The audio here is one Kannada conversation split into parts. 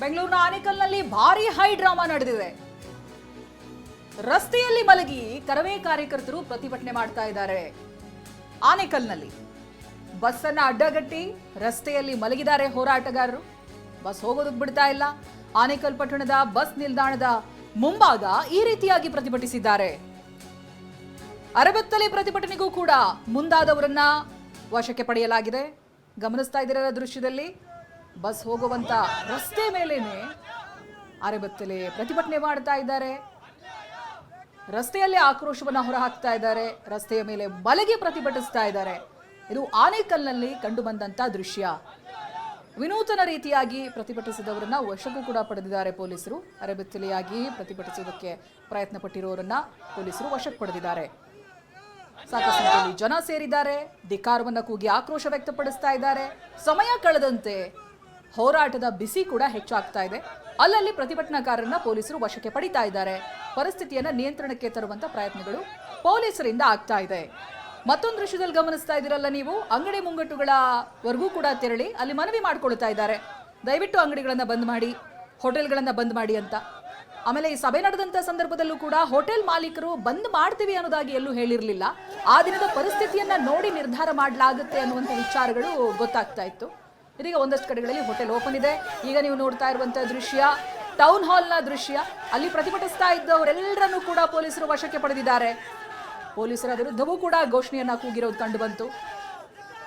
ಬೆಂಗಳೂರಿನ ಆನೇಕಲ್ನಲ್ಲಿ ಭಾರಿ ಹೈ ಡ್ರಾಮಾ ನಡೆದಿದೆ. ರಸ್ತೆಯಲ್ಲಿ ಮಲಗಿ ಕರವೇ ಕಾರ್ಯಕರ್ತರು ಪ್ರತಿಭಟನೆ ಮಾಡ್ತಾ ಇದ್ದಾರೆ. ಆನೇಕಲ್ನಲ್ಲಿ ಬಸ್ ಅನ್ನ ಅಡ್ಡಗಟ್ಟಿ ರಸ್ತೆಯಲ್ಲಿ ಮಲಗಿದ್ದಾರೆ ಹೋರಾಟಗಾರರು. ಬಸ್ ಹೋಗೋದಕ್ಕೆ ಬಿಡ್ತಾ ಇಲ್ಲ. ಆನೇಕಲ್ ಪಟ್ಟಣದ ಬಸ್ ನಿಲ್ದಾಣದ ಮುಂಭಾಗ ಈ ರೀತಿಯಾಗಿ ಪ್ರತಿಭಟಿಸಿದ್ದಾರೆ. ಅರಬತ್ತಲೆ ಪ್ರತಿಭಟನೆಗೂ ಕೂಡ ಮುಂದಾದವರನ್ನ ವಶಕ್ಕೆ ಪಡೆಯಲಾಗಿದೆ. ಗಮನಿಸ್ತಾ ಇದ್ದೀರಲ್ಲ ದೃಶ್ಯದಲ್ಲಿ. ಬಸ್ ಹೋಗುವಂತ ರಸ್ತೆ ಮೇಲೇನೆ ಅರೆಬತ್ತಲೆ ಪ್ರತಿಭಟನೆ ಮಾಡ್ತಾ ಇದ್ದಾರೆ. ರಸ್ತೆಯಲ್ಲಿ ಆಕ್ರೋಶವನ್ನ ಹೊರಹಾಕ್ತಾ ಇದ್ದಾರೆ. ರಸ್ತೆಯ ಮೇಲೆ ಬಲೆಗೆ ಪ್ರತಿಭಟಿಸ್ತಾ ಇದ್ದಾರೆ. ಇದು ಆನೇಕಲ್ನಲ್ಲಿ ಕಂಡು ಬಂದಂತ ದೃಶ್ಯ. ವಿನೂತನ ರೀತಿಯಾಗಿ ಪ್ರತಿಭಟಿಸಿದವರನ್ನ ವಶಕ್ಕೂ ಕೂಡ ಪಡೆದಿದ್ದಾರೆ ಪೊಲೀಸರು. ಅರೆಬೆತ್ತಲೆಯಾಗಿ ಪ್ರತಿಭಟಿಸುವುದಕ್ಕೆ ಪ್ರಯತ್ನ ಪಟ್ಟಿರೋರನ್ನ ಪೊಲೀಸರು ವಶಕ್ಕೆ ಪಡೆದಿದ್ದಾರೆ. ಸಾಕಷ್ಟು ಜನ ಸೇರಿದ್ದಾರೆ. ಧಿಕಾರವನ್ನು ಕೂಗಿ ಆಕ್ರೋಶ ವ್ಯಕ್ತಪಡಿಸ್ತಾ ಇದ್ದಾರೆ. ಸಮಯ ಕಳೆದಂತೆ ಹೋರಾಟದ ಬಿಸಿ ಕೂಡ ಹೆಚ್ಚಾಗ್ತಾ ಇದೆ. ಅಲ್ಲಲ್ಲಿ ಪ್ರತಿಭಟನಾಕಾರರನ್ನ ಪೊಲೀಸರು ವಶಕ್ಕೆ ಪಡಿತಾ ಇದ್ದಾರೆ. ಪರಿಸ್ಥಿತಿಯನ್ನ ನಿಯಂತ್ರಣಕ್ಕೆ ತರುವಂತ ಪ್ರಯತ್ನಗಳು ಪೊಲೀಸರಿಂದ ಆಗ್ತಾ ಇದೆ. ಮತ್ತೊಂದು ದೃಶ್ಯದಲ್ಲಿ ಗಮನಿಸ್ತಾ ಇದ್ದೀರಲ್ಲ ನೀವು? ಅಂಗಡಿ ಮುಂಗಟ್ಟುಗಳವರೆಗೂ ಕೂಡ ತೆರಳಿ ಅಲ್ಲಿ ಮನವಿ ಮಾಡ್ಕೊಳ್ತಾ ಇದ್ದಾರೆ. ದಯವಿಟ್ಟು ಅಂಗಡಿಗಳನ್ನ ಬಂದ್ ಮಾಡಿ, ಹೋಟೆಲ್ಗಳನ್ನ ಬಂದ್ ಮಾಡಿ ಅಂತ. ಆಮೇಲೆ ಈ ಸಭೆ ನಡೆದಂತ ಸಂದರ್ಭದಲ್ಲೂ ಕೂಡ ಹೋಟೆಲ್ ಮಾಲೀಕರು ಬಂದ್ ಮಾಡ್ತೀವಿ ಅನ್ನೋದಾಗಿ ಎಲ್ಲೂ ಹೇಳಿರಲಿಲ್ಲ. ಆ ದಿನದ ಪರಿಸ್ಥಿತಿಯನ್ನ ನೋಡಿ ನಿರ್ಧಾರ ಮಾಡಲಾಗುತ್ತೆ ಅನ್ನುವಂಥ ವಿಚಾರಗಳು ಗೊತ್ತಾಗ್ತಾ ಇತ್ತು. ಇದೀಗ ಒಂದಷ್ಟು ಕಡೆಗಳಲ್ಲಿ ಹೋಟೆಲ್ ಓಪನ್ ಇದೆ. ಈಗ ನೀವು ನೋಡ್ತಾ ಇರುವಂತಹ ದೃಶ್ಯ ಟೌನ್ ಹಾಲ್ನ ದೃಶ್ಯ. ಅಲ್ಲಿ ಪ್ರತಿಭಟಿಸ್ತಾ ಇದ್ದವರೆಲ್ಲರನ್ನೂ ಕೂಡ ಪೊಲೀಸರು ವಶಕ್ಕೆ ಪಡೆದಿದ್ದಾರೆ. ಪೊಲೀಸರ ವಿರುದ್ಧವೂ ಕೂಡ ಘೋಷಣೆಯನ್ನ ಕೂಗಿರೋದು ಕಂಡು ಬಂತು.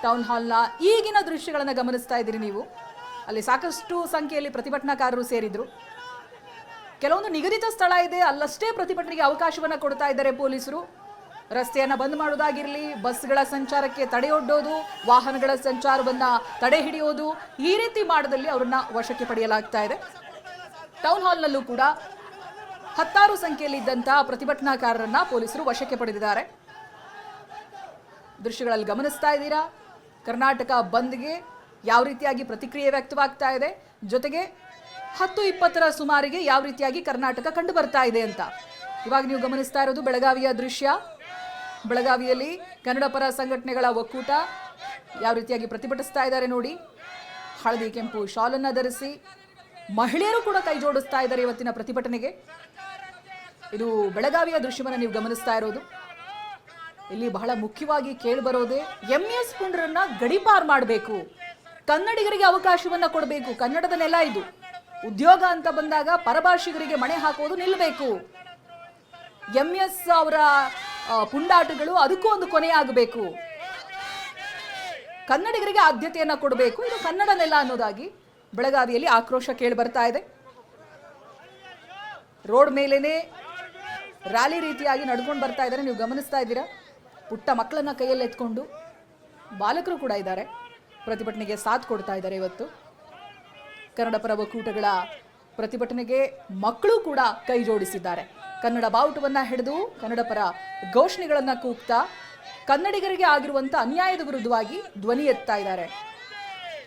ಟೌನ್ ಹಾಲ್ನ ಈಗಿನ ದೃಶ್ಯಗಳನ್ನ ಗಮನಿಸ್ತಾ ಇದ್ದೀರಿ ನೀವು. ಅಲ್ಲಿ ಸಾಕಷ್ಟು ಸಂಖ್ಯೆಯಲ್ಲಿ ಪ್ರತಿಭಟನಾಕಾರರು ಸೇರಿದ್ರು. ಕೆಲವೊಂದು ನಿಗದಿತ ಸ್ಥಳ ಇದೆ, ಅಲ್ಲಷ್ಟೇ ಪ್ರತಿಭಟನೆಗೆ ಅವಕಾಶವನ್ನ ಕೊಡ್ತಾ ಇದ್ದಾರೆ ಪೊಲೀಸರು. ರಸ್ತೆಯನ್ನ ಬಂದ್ ಮಾಡೋದಾಗಿರಲಿ, ಬಸ್ಗಳ ಸಂಚಾರಕ್ಕೆ ತಡೆಯೊಡ್ಡೋದು ವಾಹನಗಳ ಸಂಚಾರವನ್ನು ತಡೆ ಹಿಡಿಯೋದು, ಈ ರೀತಿ ಮಾಡದಲ್ಲಿ ಅವರನ್ನ ವಶಕ್ಕೆ ಪಡೆಯಲಾಗ್ತಾ ಇದೆ. ಟೌನ್ ಹಾಲ್ನಲ್ಲೂ ಕೂಡ ಹತ್ತಾರು ಸಂಖ್ಯೆಯಲ್ಲಿ ಇದ್ದಂತಹ ಪ್ರತಿಭಟನಾಕಾರರನ್ನ ಪೊಲೀಸರು ವಶಕ್ಕೆ ಪಡೆದಿದ್ದಾರೆ. ದೃಶ್ಯಗಳಲ್ಲಿ ಗಮನಿಸ್ತಾ ಇದ್ದೀರಾ? ಕರ್ನಾಟಕ ಬಂದ್ಗೆ ಯಾವ ರೀತಿಯಾಗಿ ಪ್ರತಿಕ್ರಿಯೆ ವ್ಯಕ್ತವಾಗ್ತಾ ಇದೆ? ಜೊತೆಗೆ ಹತ್ತು ಇಪ್ಪತ್ತರ ಸುಮಾರಿಗೆ ಯಾವ ರೀತಿಯಾಗಿ ಕರ್ನಾಟಕ ಕಂಡು ಬರ್ತಾ ಇದೆ ಅಂತ. ಇವಾಗ ನೀವು ಗಮನಿಸ್ತಾ ಇರೋದು ಬೆಳಗಾವಿಯ ದೃಶ್ಯ. ಬೆಳಗಾವಿಯಲ್ಲಿ ಕನ್ನಡ ಪರ ಸಂಘಟನೆಗಳ ಒಕ್ಕೂಟ ಯಾವ ರೀತಿಯಾಗಿ ಪ್ರತಿಭಟಿಸ್ತಾ ಇದ್ದಾರೆ ನೋಡಿ. ಹಳದಿ ಕೆಂಪು ಶಾಲನ್ನ ಧರಿಸಿ ಮಹಿಳೆಯರು ಕೂಡ ಕೈ ಜೋಡಿಸ್ತಾ ಇದ್ದಾರೆ ಇವತ್ತಿನ ಪ್ರತಿಭಟನೆಗೆ. ಇದು ಬೆಳಗಾವಿಯ ದೃಶ್ಯವನ್ನು ನೀವು ಗಮನಿಸ್ತಾ ಇರೋದು. ಇಲ್ಲಿ ಬಹಳ ಮುಖ್ಯವಾಗಿ ಕೇಳಿಬರೋದೆ ಎಂ ಎಸ್ ಪುಂಡ್ರನ್ನ ಗಡಿಪಾರ್ ಮಾಡಬೇಕು. ಕನ್ನಡಿಗರಿಗೆ ಅವಕಾಶವನ್ನ ಕೊಡಬೇಕು. ಕನ್ನಡದ ನೆಲ ಇದು. ಉದ್ಯೋಗ ಅಂತ ಬಂದಾಗ ಪರಭಾಷಿಗರಿಗೆ ಮಣೆ ಹಾಕೋದು ನಿಲ್ಲಬೇಕು. ಎಂ ಎಸ್ ಅವರ ಆ, ಪುಂಡಾಟಗಳು ಅದಕ್ಕೂ ಒಂದು ಕೊನೆಯಾಗಬೇಕು. ಕನ್ನಡಿಗರಿಗೆ ಆದ್ಯತೆಯನ್ನು ಕೊಡಬೇಕು. ಇದು ಕನ್ನಡ ನೆಲ ಅನ್ನೋದಾಗಿ ಬೆಳಗಾವಿಯಲ್ಲಿ ಆಕ್ರೋಶ ಕೇಳಿ ಬರ್ತಾ ಇದೆ. ರೋಡ್ ಮೇಲೇನೆ ರ್ಯಾಲಿ ರೀತಿಯಾಗಿ ನಡ್ಕೊಂಡು ಬರ್ತಾ ಇದ್ದಾರೆ. ನೀವು ಗಮನಿಸ್ತಾ ಇದ್ದೀರಾ? ಪುಟ್ಟ ಮಕ್ಕಳನ್ನ ಕೈಯಲ್ಲಿ ಎತ್ಕೊಂಡು ಬಾಲಕರು ಕೂಡ ಇದ್ದಾರೆ. ಪ್ರತಿಭಟನೆಗೆ ಸಾಥ್ ಕೊಡ್ತಾ ಇದ್ದಾರೆ ಇವತ್ತು. ಕನ್ನಡ ಪರ ಒಕ್ಕೂಟಗಳ ಪ್ರತಿಭಟನೆಗೆ ಮಕ್ಕಳು ಕೂಡ ಕೈ ಜೋಡಿಸಿದ್ದಾರೆ. ಕನ್ನಡ ಬಾವುಟವನ್ನ ಹಿಡಿದು ಕನ್ನಡ ಪರ ಘೋಷಣೆಗಳನ್ನ ಕೂಗ್ತಾ ಕನ್ನಡಿಗರಿಗೆ ಆಗಿರುವಂತ ಅನ್ಯಾಯದ ವಿರುದ್ಧವಾಗಿ ಧ್ವನಿ ಎತ್ತಾ ಇದ್ದಾರೆ.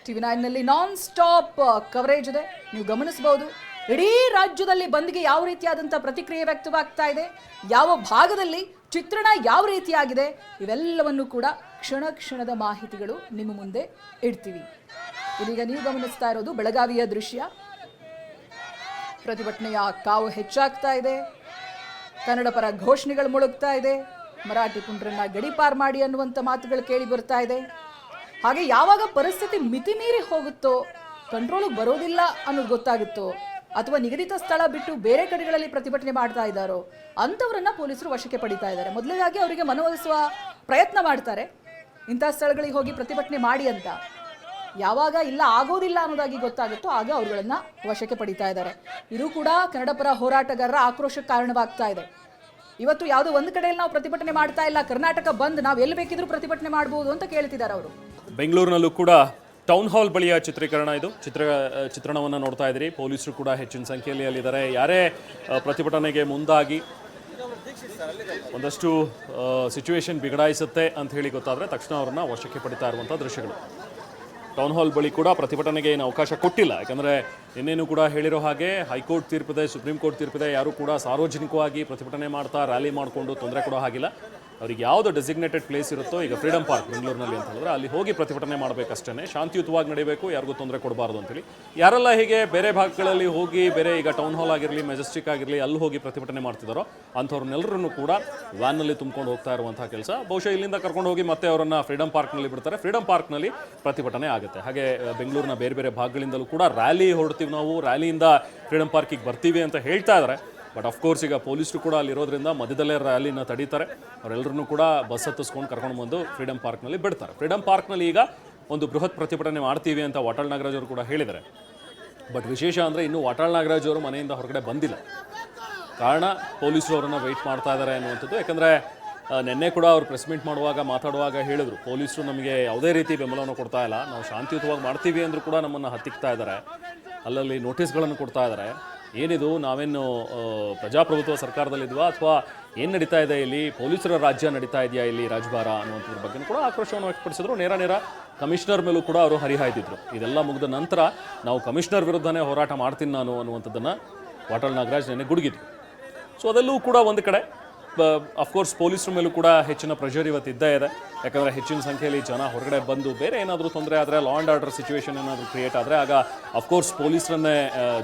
ಟಿವಿ ನೈನ್ನಲ್ಲಿ ನಾನ್ ಸ್ಟಾಪ್ ಕವರೇಜ್ ಇದೆ. ನೀವು ಗಮನಿಸಬಹುದು, ಇಡೀ ರಾಜ್ಯದಲ್ಲಿ ಬಂದ್ಗೆ ಯಾವ ರೀತಿಯಾದಂಥ ಪ್ರತಿಕ್ರಿಯೆ ವ್ಯಕ್ತವಾಗ್ತಾ ಇದೆ, ಯಾವ ಭಾಗದಲ್ಲಿ ಚಿತ್ರಣ ಯಾವ ರೀತಿಯಾಗಿದೆ, ಇವೆಲ್ಲವನ್ನು ಕೂಡ ಕ್ಷಣ ಕ್ಷಣದ ಮಾಹಿತಿಗಳು ನಿಮ್ಮ ಮುಂದೆ ಇಡ್ತೀವಿ. ಇದೀಗ ನೀವು ಗಮನಿಸ್ತಾ ಇರೋದು ಬೆಳಗಾವಿಯ ದೃಶ್ಯ. ಪ್ರತಿಭಟನೆಯ ಕಾವು ಹೆಚ್ಚಾಗ್ತಾ ಇದೆ. ಕನ್ನಡ ಪರ ಘೋಷಣೆಗಳು ಮುಳುಗ್ತಾ ಇದೆ. ಮರಾಠಿ ಪುಂಡ್ರನ್ನ ಗಡಿಪಾರ್ ಮಾಡಿ ಅನ್ನುವಂಥ ಮಾತುಗಳು ಕೇಳಿ ಬರ್ತಾ ಇದೆ. ಹಾಗೆ ಯಾವಾಗ ಪರಿಸ್ಥಿತಿ ಮಿತಿ ಮೀರಿ ಹೋಗುತ್ತೋ ಕಂಟ್ರೋಲಿಗೆ ಬರೋದಿಲ್ಲ ಅನ್ನೋದು ಗೊತ್ತಾಗುತ್ತೋ, ಅಥವಾ ನಿಗದಿತ ಸ್ಥಳ ಬಿಟ್ಟು ಬೇರೆ ಕಡೆಗಳಲ್ಲಿ ಪ್ರತಿಭಟನೆ ಮಾಡ್ತಾ ಇದ್ದಾರೋ, ಅಂಥವರನ್ನ ಪೊಲೀಸರು ವಶಕ್ಕೆ ಪಡಿತಾ ಇದ್ದಾರೆ. ಮೊದಲನೇದಾಗಿ ಅವರಿಗೆ ಮನವೊಲಿಸುವ ಪ್ರಯತ್ನ ಮಾಡ್ತಾರೆ. ಇಂಥ ಸ್ಥಳಗಳಿಗೆ ಹೋಗಿ ಪ್ರತಿಭಟನೆ ಮಾಡಿ ಅಂತ. ಯಾವಾಗ ಇಲ್ಲ ಆಗೋದಿಲ್ಲ ಅನ್ನೋದಾಗಿ ಗೊತ್ತಾಗುತ್ತೋ ಆಗ ಅವರುಗಳನ್ನ ವಶಕ್ಕೆ ಪಡಿತಾ ಇದ್ದಾರೆ. ಇದು ಕೂಡ ಕನ್ನಡ ಪರ ಹೋರಾಟಗಾರರ ಆಕ್ರೋಶಕ್ಕೆ ಕಾರಣವಾಗ್ತಾ ಇದೆ. ಇವತ್ತು ಯಾವುದೋ ಒಂದು ಕಡೆಯಲ್ಲಿ ನಾವು ಪ್ರತಿಭಟನೆ ಮಾಡ್ತಾ ಇಲ್ಲ, ಕರ್ನಾಟಕ ಬಂದ್, ನಾವು ಎಲ್ಲಿ ಬೇಕಿದ್ರು ಪ್ರತಿಭಟನೆ ಮಾಡಬಹುದು ಅಂತ ಕೇಳ್ತಿದ್ದಾರೆ ಅವರು. ಬೆಂಗಳೂರಿನಲ್ಲೂ ಕೂಡ ಟೌನ್ ಹಾಲ್ ಬಳಿಯ ಚಿತ್ರೀಕರಣ ಇದು. ಚಿತ್ರ, ಚಿತ್ರಣವನ್ನು ನೋಡ್ತಾ ಇದ್ದೀರಿ. ಪೊಲೀಸರು ಕೂಡ ಹೆಚ್ಚಿನ ಸಂಖ್ಯೆಯಲ್ಲಿ ಅಲ್ಲಿದ್ದಾರೆ. ಯಾರೇ ಪ್ರತಿಭಟನೆಗೆ ಮುಂದಾಗಿ ಒಂದಷ್ಟು ಸಿಚುವೇಶನ್ ಬಿಗಡಾಯಿಸುತ್ತೆ ಅಂತ ಹೇಳಿ ಗೊತ್ತಾದರೆ ತಕ್ಷಣ ಅವರನ್ನ ವಶಕ್ಕೆ ಪಡಿತಾ ಇರುವಂಥ ದೃಶ್ಯಗಳು. ಟೌನ್ ಹಾಲ್ ಬಳಿ ಕೂಡ ಪ್ರತಿಭಟನೆಗೆ ಏನು ಅವಕಾಶ ಕೊಟ್ಟಿಲ್ಲ. ಯಾಕಂದರೆ ಇನ್ನೇನು ಕೂಡ ಹೇಳಿರೋ ಹಾಗೆ ಹೈಕೋರ್ಟ್ ತೀರ್ಪಿದೆ, ಸುಪ್ರೀಂ ಕೋರ್ಟ್ ತೀರ್ಪಿದೆ, ಯಾರೂ ಕೂಡ ಸಾರ್ವಜನಿಕವಾಗಿ ಪ್ರತಿಭಟನೆ ಮಾಡ್ತಾ ರ್ಯಾಲಿ ಮಾಡಿಕೊಂಡು ತೊಂದರೆ ಕೊಡೋ ಹಾಗಿಲ್ಲ. ಅವ್ರಿಗೆ ಯಾವುದು ಡೆಸಿಗ್ನೇಟೆಡ್ ಪ್ಲೇಸ್ ಇರುತ್ತೋ ಈಗ ಫ್ರೀಡಮ್ ಪಾರ್ಕ್ ಬೆಂಗಳೂರಿನಲ್ಲಿ ಅಂತ ಹೇಳಿದ್ರೆ ಅಲ್ಲಿ ಹೋಗಿ ಪ್ರತಿಭಟನೆ ಮಾಡಬೇಕಷ್ಟೇ ಶಾಂತಿಯುತವಾಗಿ ನಡೀಬೇಕು, ಯಾರಿಗೂ ತೊಂದರೆ ಕೊಡಬಾರ್ದು ಅಂತೇಳಿ. ಯಾರೆಲ್ಲ ಹೀಗೆ ಬೇರೆ ಭಾಗಗಳಲ್ಲಿ ಹೋಗಿ, ಬೇರೆ ಈಗ ಟೌನ್ ಹಾಲ್ ಆಗಿರಲಿ ಮೆಜೆಸ್ಟಿಕ್ ಆಗಿರಲಿ, ಅಲ್ಲಿ ಹೋಗಿ ಪ್ರತಿಭಟನೆ ಮಾಡ್ತಿದ್ದಾರೋ ಅಂಥವ್ರನ್ನೆಲ್ಲರನ್ನು ಕೂಡ ವ್ಯಾನ್ನಲ್ಲಿ ತುಂಬಿಕೊಂಡು ಹೋಗ್ತಾ ಇರುವಂತಹ ಕೆಲಸ. ಬಹುಶಃ ಇಲ್ಲಿಂದ ಕರ್ಕೊಂಡು ಹೋಗಿ ಮತ್ತೆ ಅವರನ್ನು ಫ್ರೀಡಮ್ ಪಾರ್ಕ್ನಲ್ಲಿ ಬಿಡ್ತಾರೆ. ಫ್ರೀಡಮ್ ಪಾರ್ಕ್ನಲ್ಲಿ ಪ್ರತಿಭಟನೆ ಆಗುತ್ತೆ. ಹಾಗೆ ಬೆಂಗಳೂರಿನ ಬೇರೆ ಬೇರೆ ಭಾಗಗಳಿಂದಲೂ ಕೂಡ ರ್ಯಾಲಿ ಹೊರಡ್ತೀವಿ ನಾವು. ರ್ಯಾಲಿಯಿಂದ ಫ್ರೀಡಮ್ ಪಾರ್ಕಿಗೆ ಬರ್ತೀವಿ ಅಂತ ಹೇಳ್ತಾ ಇದ್ದಾರೆ ಬಟ್ ಅಫ್ಕೋರ್ಸ್ ಈಗ ಪೊಲೀಸರು ಕೂಡ ಅಲ್ಲಿರೋದ್ರಿಂದ ಮಧ್ಯದಲ್ಲೇ ರ್ಯಾಲಿನ ತಡೀತಾರೆ. ಅವರೆಲ್ಲರನ್ನೂ ಕೂಡ ಬಸ್ ಹತ್ತಿಸ್ಕೊಂಡು ಕರ್ಕೊಂಡು ಬಂದು ಫ್ರೀಡಮ್ ಪಾರ್ಕ್ನಲ್ಲಿ ಬಿಡ್ತಾರೆ. ಫ್ರೀಡಮ್ ಪಾರ್ಕ್ನಲ್ಲಿ ಈಗ ಒಂದು ಬೃಹತ್ ಪ್ರತಿಭಟನೆ ಮಾಡ್ತೀವಿ ಅಂತ ವಾಟಾಳ್ ನಾಗರಾಜ್ ಅವರು ಕೂಡ ಹೇಳಿದ್ದಾರೆ. ಬಟ್ ವಿಶೇಷ ಅಂದರೆ ಇನ್ನೂ ವಾಟಾಳ್ ನಾಗರಾಜ್ ಅವರು ಮನೆಯಿಂದ ಹೊರಗಡೆ ಬಂದಿಲ್ಲ. ಕಾರಣ ಪೊಲೀಸರು ಅವರನ್ನು ವೆಯ್ಟ್ ಮಾಡ್ತಾ ಇದ್ದಾರೆ ಅನ್ನುವಂಥದ್ದು. ಯಾಕಂದರೆ ನಿನ್ನೆ ಕೂಡ ಅವರು ಪ್ರೆಸ್ ಮೀಟ್ ಮಾಡುವಾಗ, ಮಾತಾಡುವಾಗ ಹೇಳಿದರು. ಪೊಲೀಸರು ನಮಗೆ ಯಾವುದೇ ರೀತಿ ಬೆಂಬಲವನ್ನು ಕೊಡ್ತಾ ಇಲ್ಲ. ನಾವು ಶಾಂತಿಯುತವಾಗಿ ಮಾಡ್ತೀವಿ ಅಂದರೂ ಕೂಡ ನಮ್ಮನ್ನು ಹತ್ತಿಕ್ತಾ ಇದ್ದಾರೆ ಅಲ್ಲಲ್ಲಿ ನೋಟಿಸ್ಗಳನ್ನು ಕೊಡ್ತಾ ಇದ್ದಾರೆ ಏನಿದು, ನಾವೇನು ಪ್ರಜಾಪ್ರಭುತ್ವ ಸರ್ಕಾರದಲ್ಲಿದ್ವಾ? ಅಥವಾ ಏನು ನಡೀತಾ ಇದೆ ಇಲ್ಲಿ? ಪೊಲೀಸರ ರಾಜ್ಯ ನಡೀತಾ ಇದೆಯಾ ಇಲ್ಲಿ ರಾಜಭಾರ ಅನ್ನುವಂಥದ್ರ ಬಗ್ಗೆ ಕೂಡ ಆಕ್ರೋಶವನ್ನು ವ್ಯಕ್ತಪಡಿಸಿದ್ರು. ನೇರ ನೇರ ಕಮಿಷನರ್ ಮೇಲೂ ಕೂಡ ಅವರು ಹರಿಹಾಯ್ದಿದ್ರು. ಇದೆಲ್ಲ ಮುಗಿದ ನಂತರ ನಾವು ಕಮಿಷನರ್ ವಿರುದ್ಧನೇ ಹೋರಾಟ ಮಾಡ್ತೀನಿ ನಾನು ಅನ್ನುವಂಥದ್ದನ್ನು ವಾಟಾಳ್ ನಾಗರಾಜ್ ನೆನೆ ಗುಡುಗಿದ್ರು. ಸೊ ಅದೆಲ್ಲೂ ಕೂಡ ಒಂದು ಕಡೆ ಅಫ್ಕೋರ್ಸ್ ಪೊಲೀಸರ ಮೇಲೂ ಕೂಡ ಹೆಚ್ಚಿನ ಪ್ರೆಷರ್ ಇವತ್ತು ಇದ್ದೇ ಇದೆ. ಯಾಕಂದರೆ ಹೆಚ್ಚಿನ ಸಂಖ್ಯೆಯಲ್ಲಿ ಜನ ಹೊರಗಡೆ ಬಂದು ಬೇರೆ ಏನಾದರೂ ತೊಂದರೆ ಆದರೆ ಲಾ ಆ್ಯಂಡ್ ಆರ್ಡರ್ ಸಿಚುವೇಶನ್ ಏನಾದರೂ ಕ್ರಿಯೇಟ್ ಆದರೆ ಆಗ ಅಫ್ಕೋರ್ಸ್ ಪೊಲೀಸರನ್ನೇ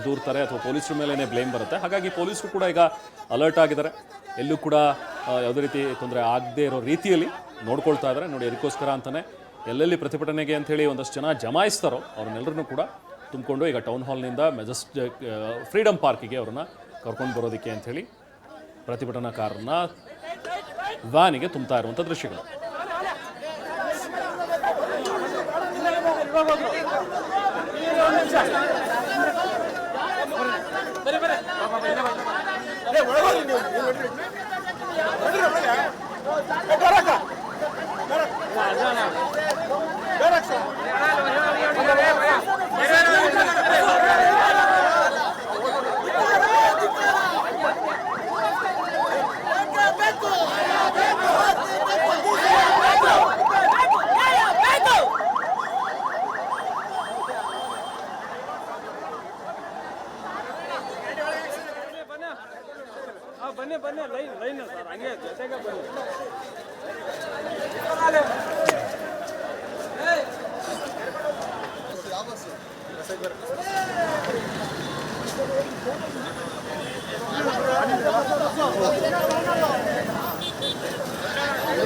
ದೂರ್ತಾರೆ ಅಥವಾ ಪೊಲೀಸರ ಮೇಲೇ ಬ್ಲೇಮ್ ಬರುತ್ತೆ. ಹಾಗಾಗಿ ಪೊಲೀಸರು ಕೂಡ ಈಗ ಅಲರ್ಟ್ ಆಗಿದ್ದಾರೆ. ಎಲ್ಲೂ ಕೂಡ ಯಾವುದೇ ರೀತಿ ತೊಂದರೆ ಆಗದೇ ಇರೋ ರೀತಿಯಲ್ಲಿ ನೋಡ್ಕೊಳ್ತಾ ಇದ್ದಾರೆ. ನೋಡಿ, ಅದಕ್ಕೋಸ್ಕರ ಅಂತಲೇ ಎಲ್ಲೆಲ್ಲಿ ಪ್ರತಿಭಟನೆಗೆ ಅಂಥೇಳಿ ಒಂದಷ್ಟು ಜನ ಜಮಾಯಿಸ್ತಾರೋ ಅವ್ರನ್ನೆಲ್ಲರನ್ನೂ ಕೂಡ ತುಂಬಿಕೊಂಡು ಈಗ ಟೌನ್ ಹಾಲ್ನಿಂದ ಮೆಜೆಸ್ಟಿಕ್ ಫ್ರೀಡಮ್ ಪಾರ್ಕಿಗೆ ಅವ್ರನ್ನ ಕರ್ಕೊಂಡು ಬರೋದಕ್ಕೆ ಅಂಥೇಳಿ ಪ್ರತಿಭಟನಾಕಾರರನ್ನ ವ್ಯಾನಿಗೆ ತುಂಬ್ತಾ ಇರುವಂಥ ದೃಶ್ಯಗಳು. ಆ, ಬನ್ನಿ ಬನ್ನಿ ಲೈನ್ ಲೈನ್ ಸರ್ ಹಂಗೆ ಜೊತೆಗೆ ಬನ್ನಿ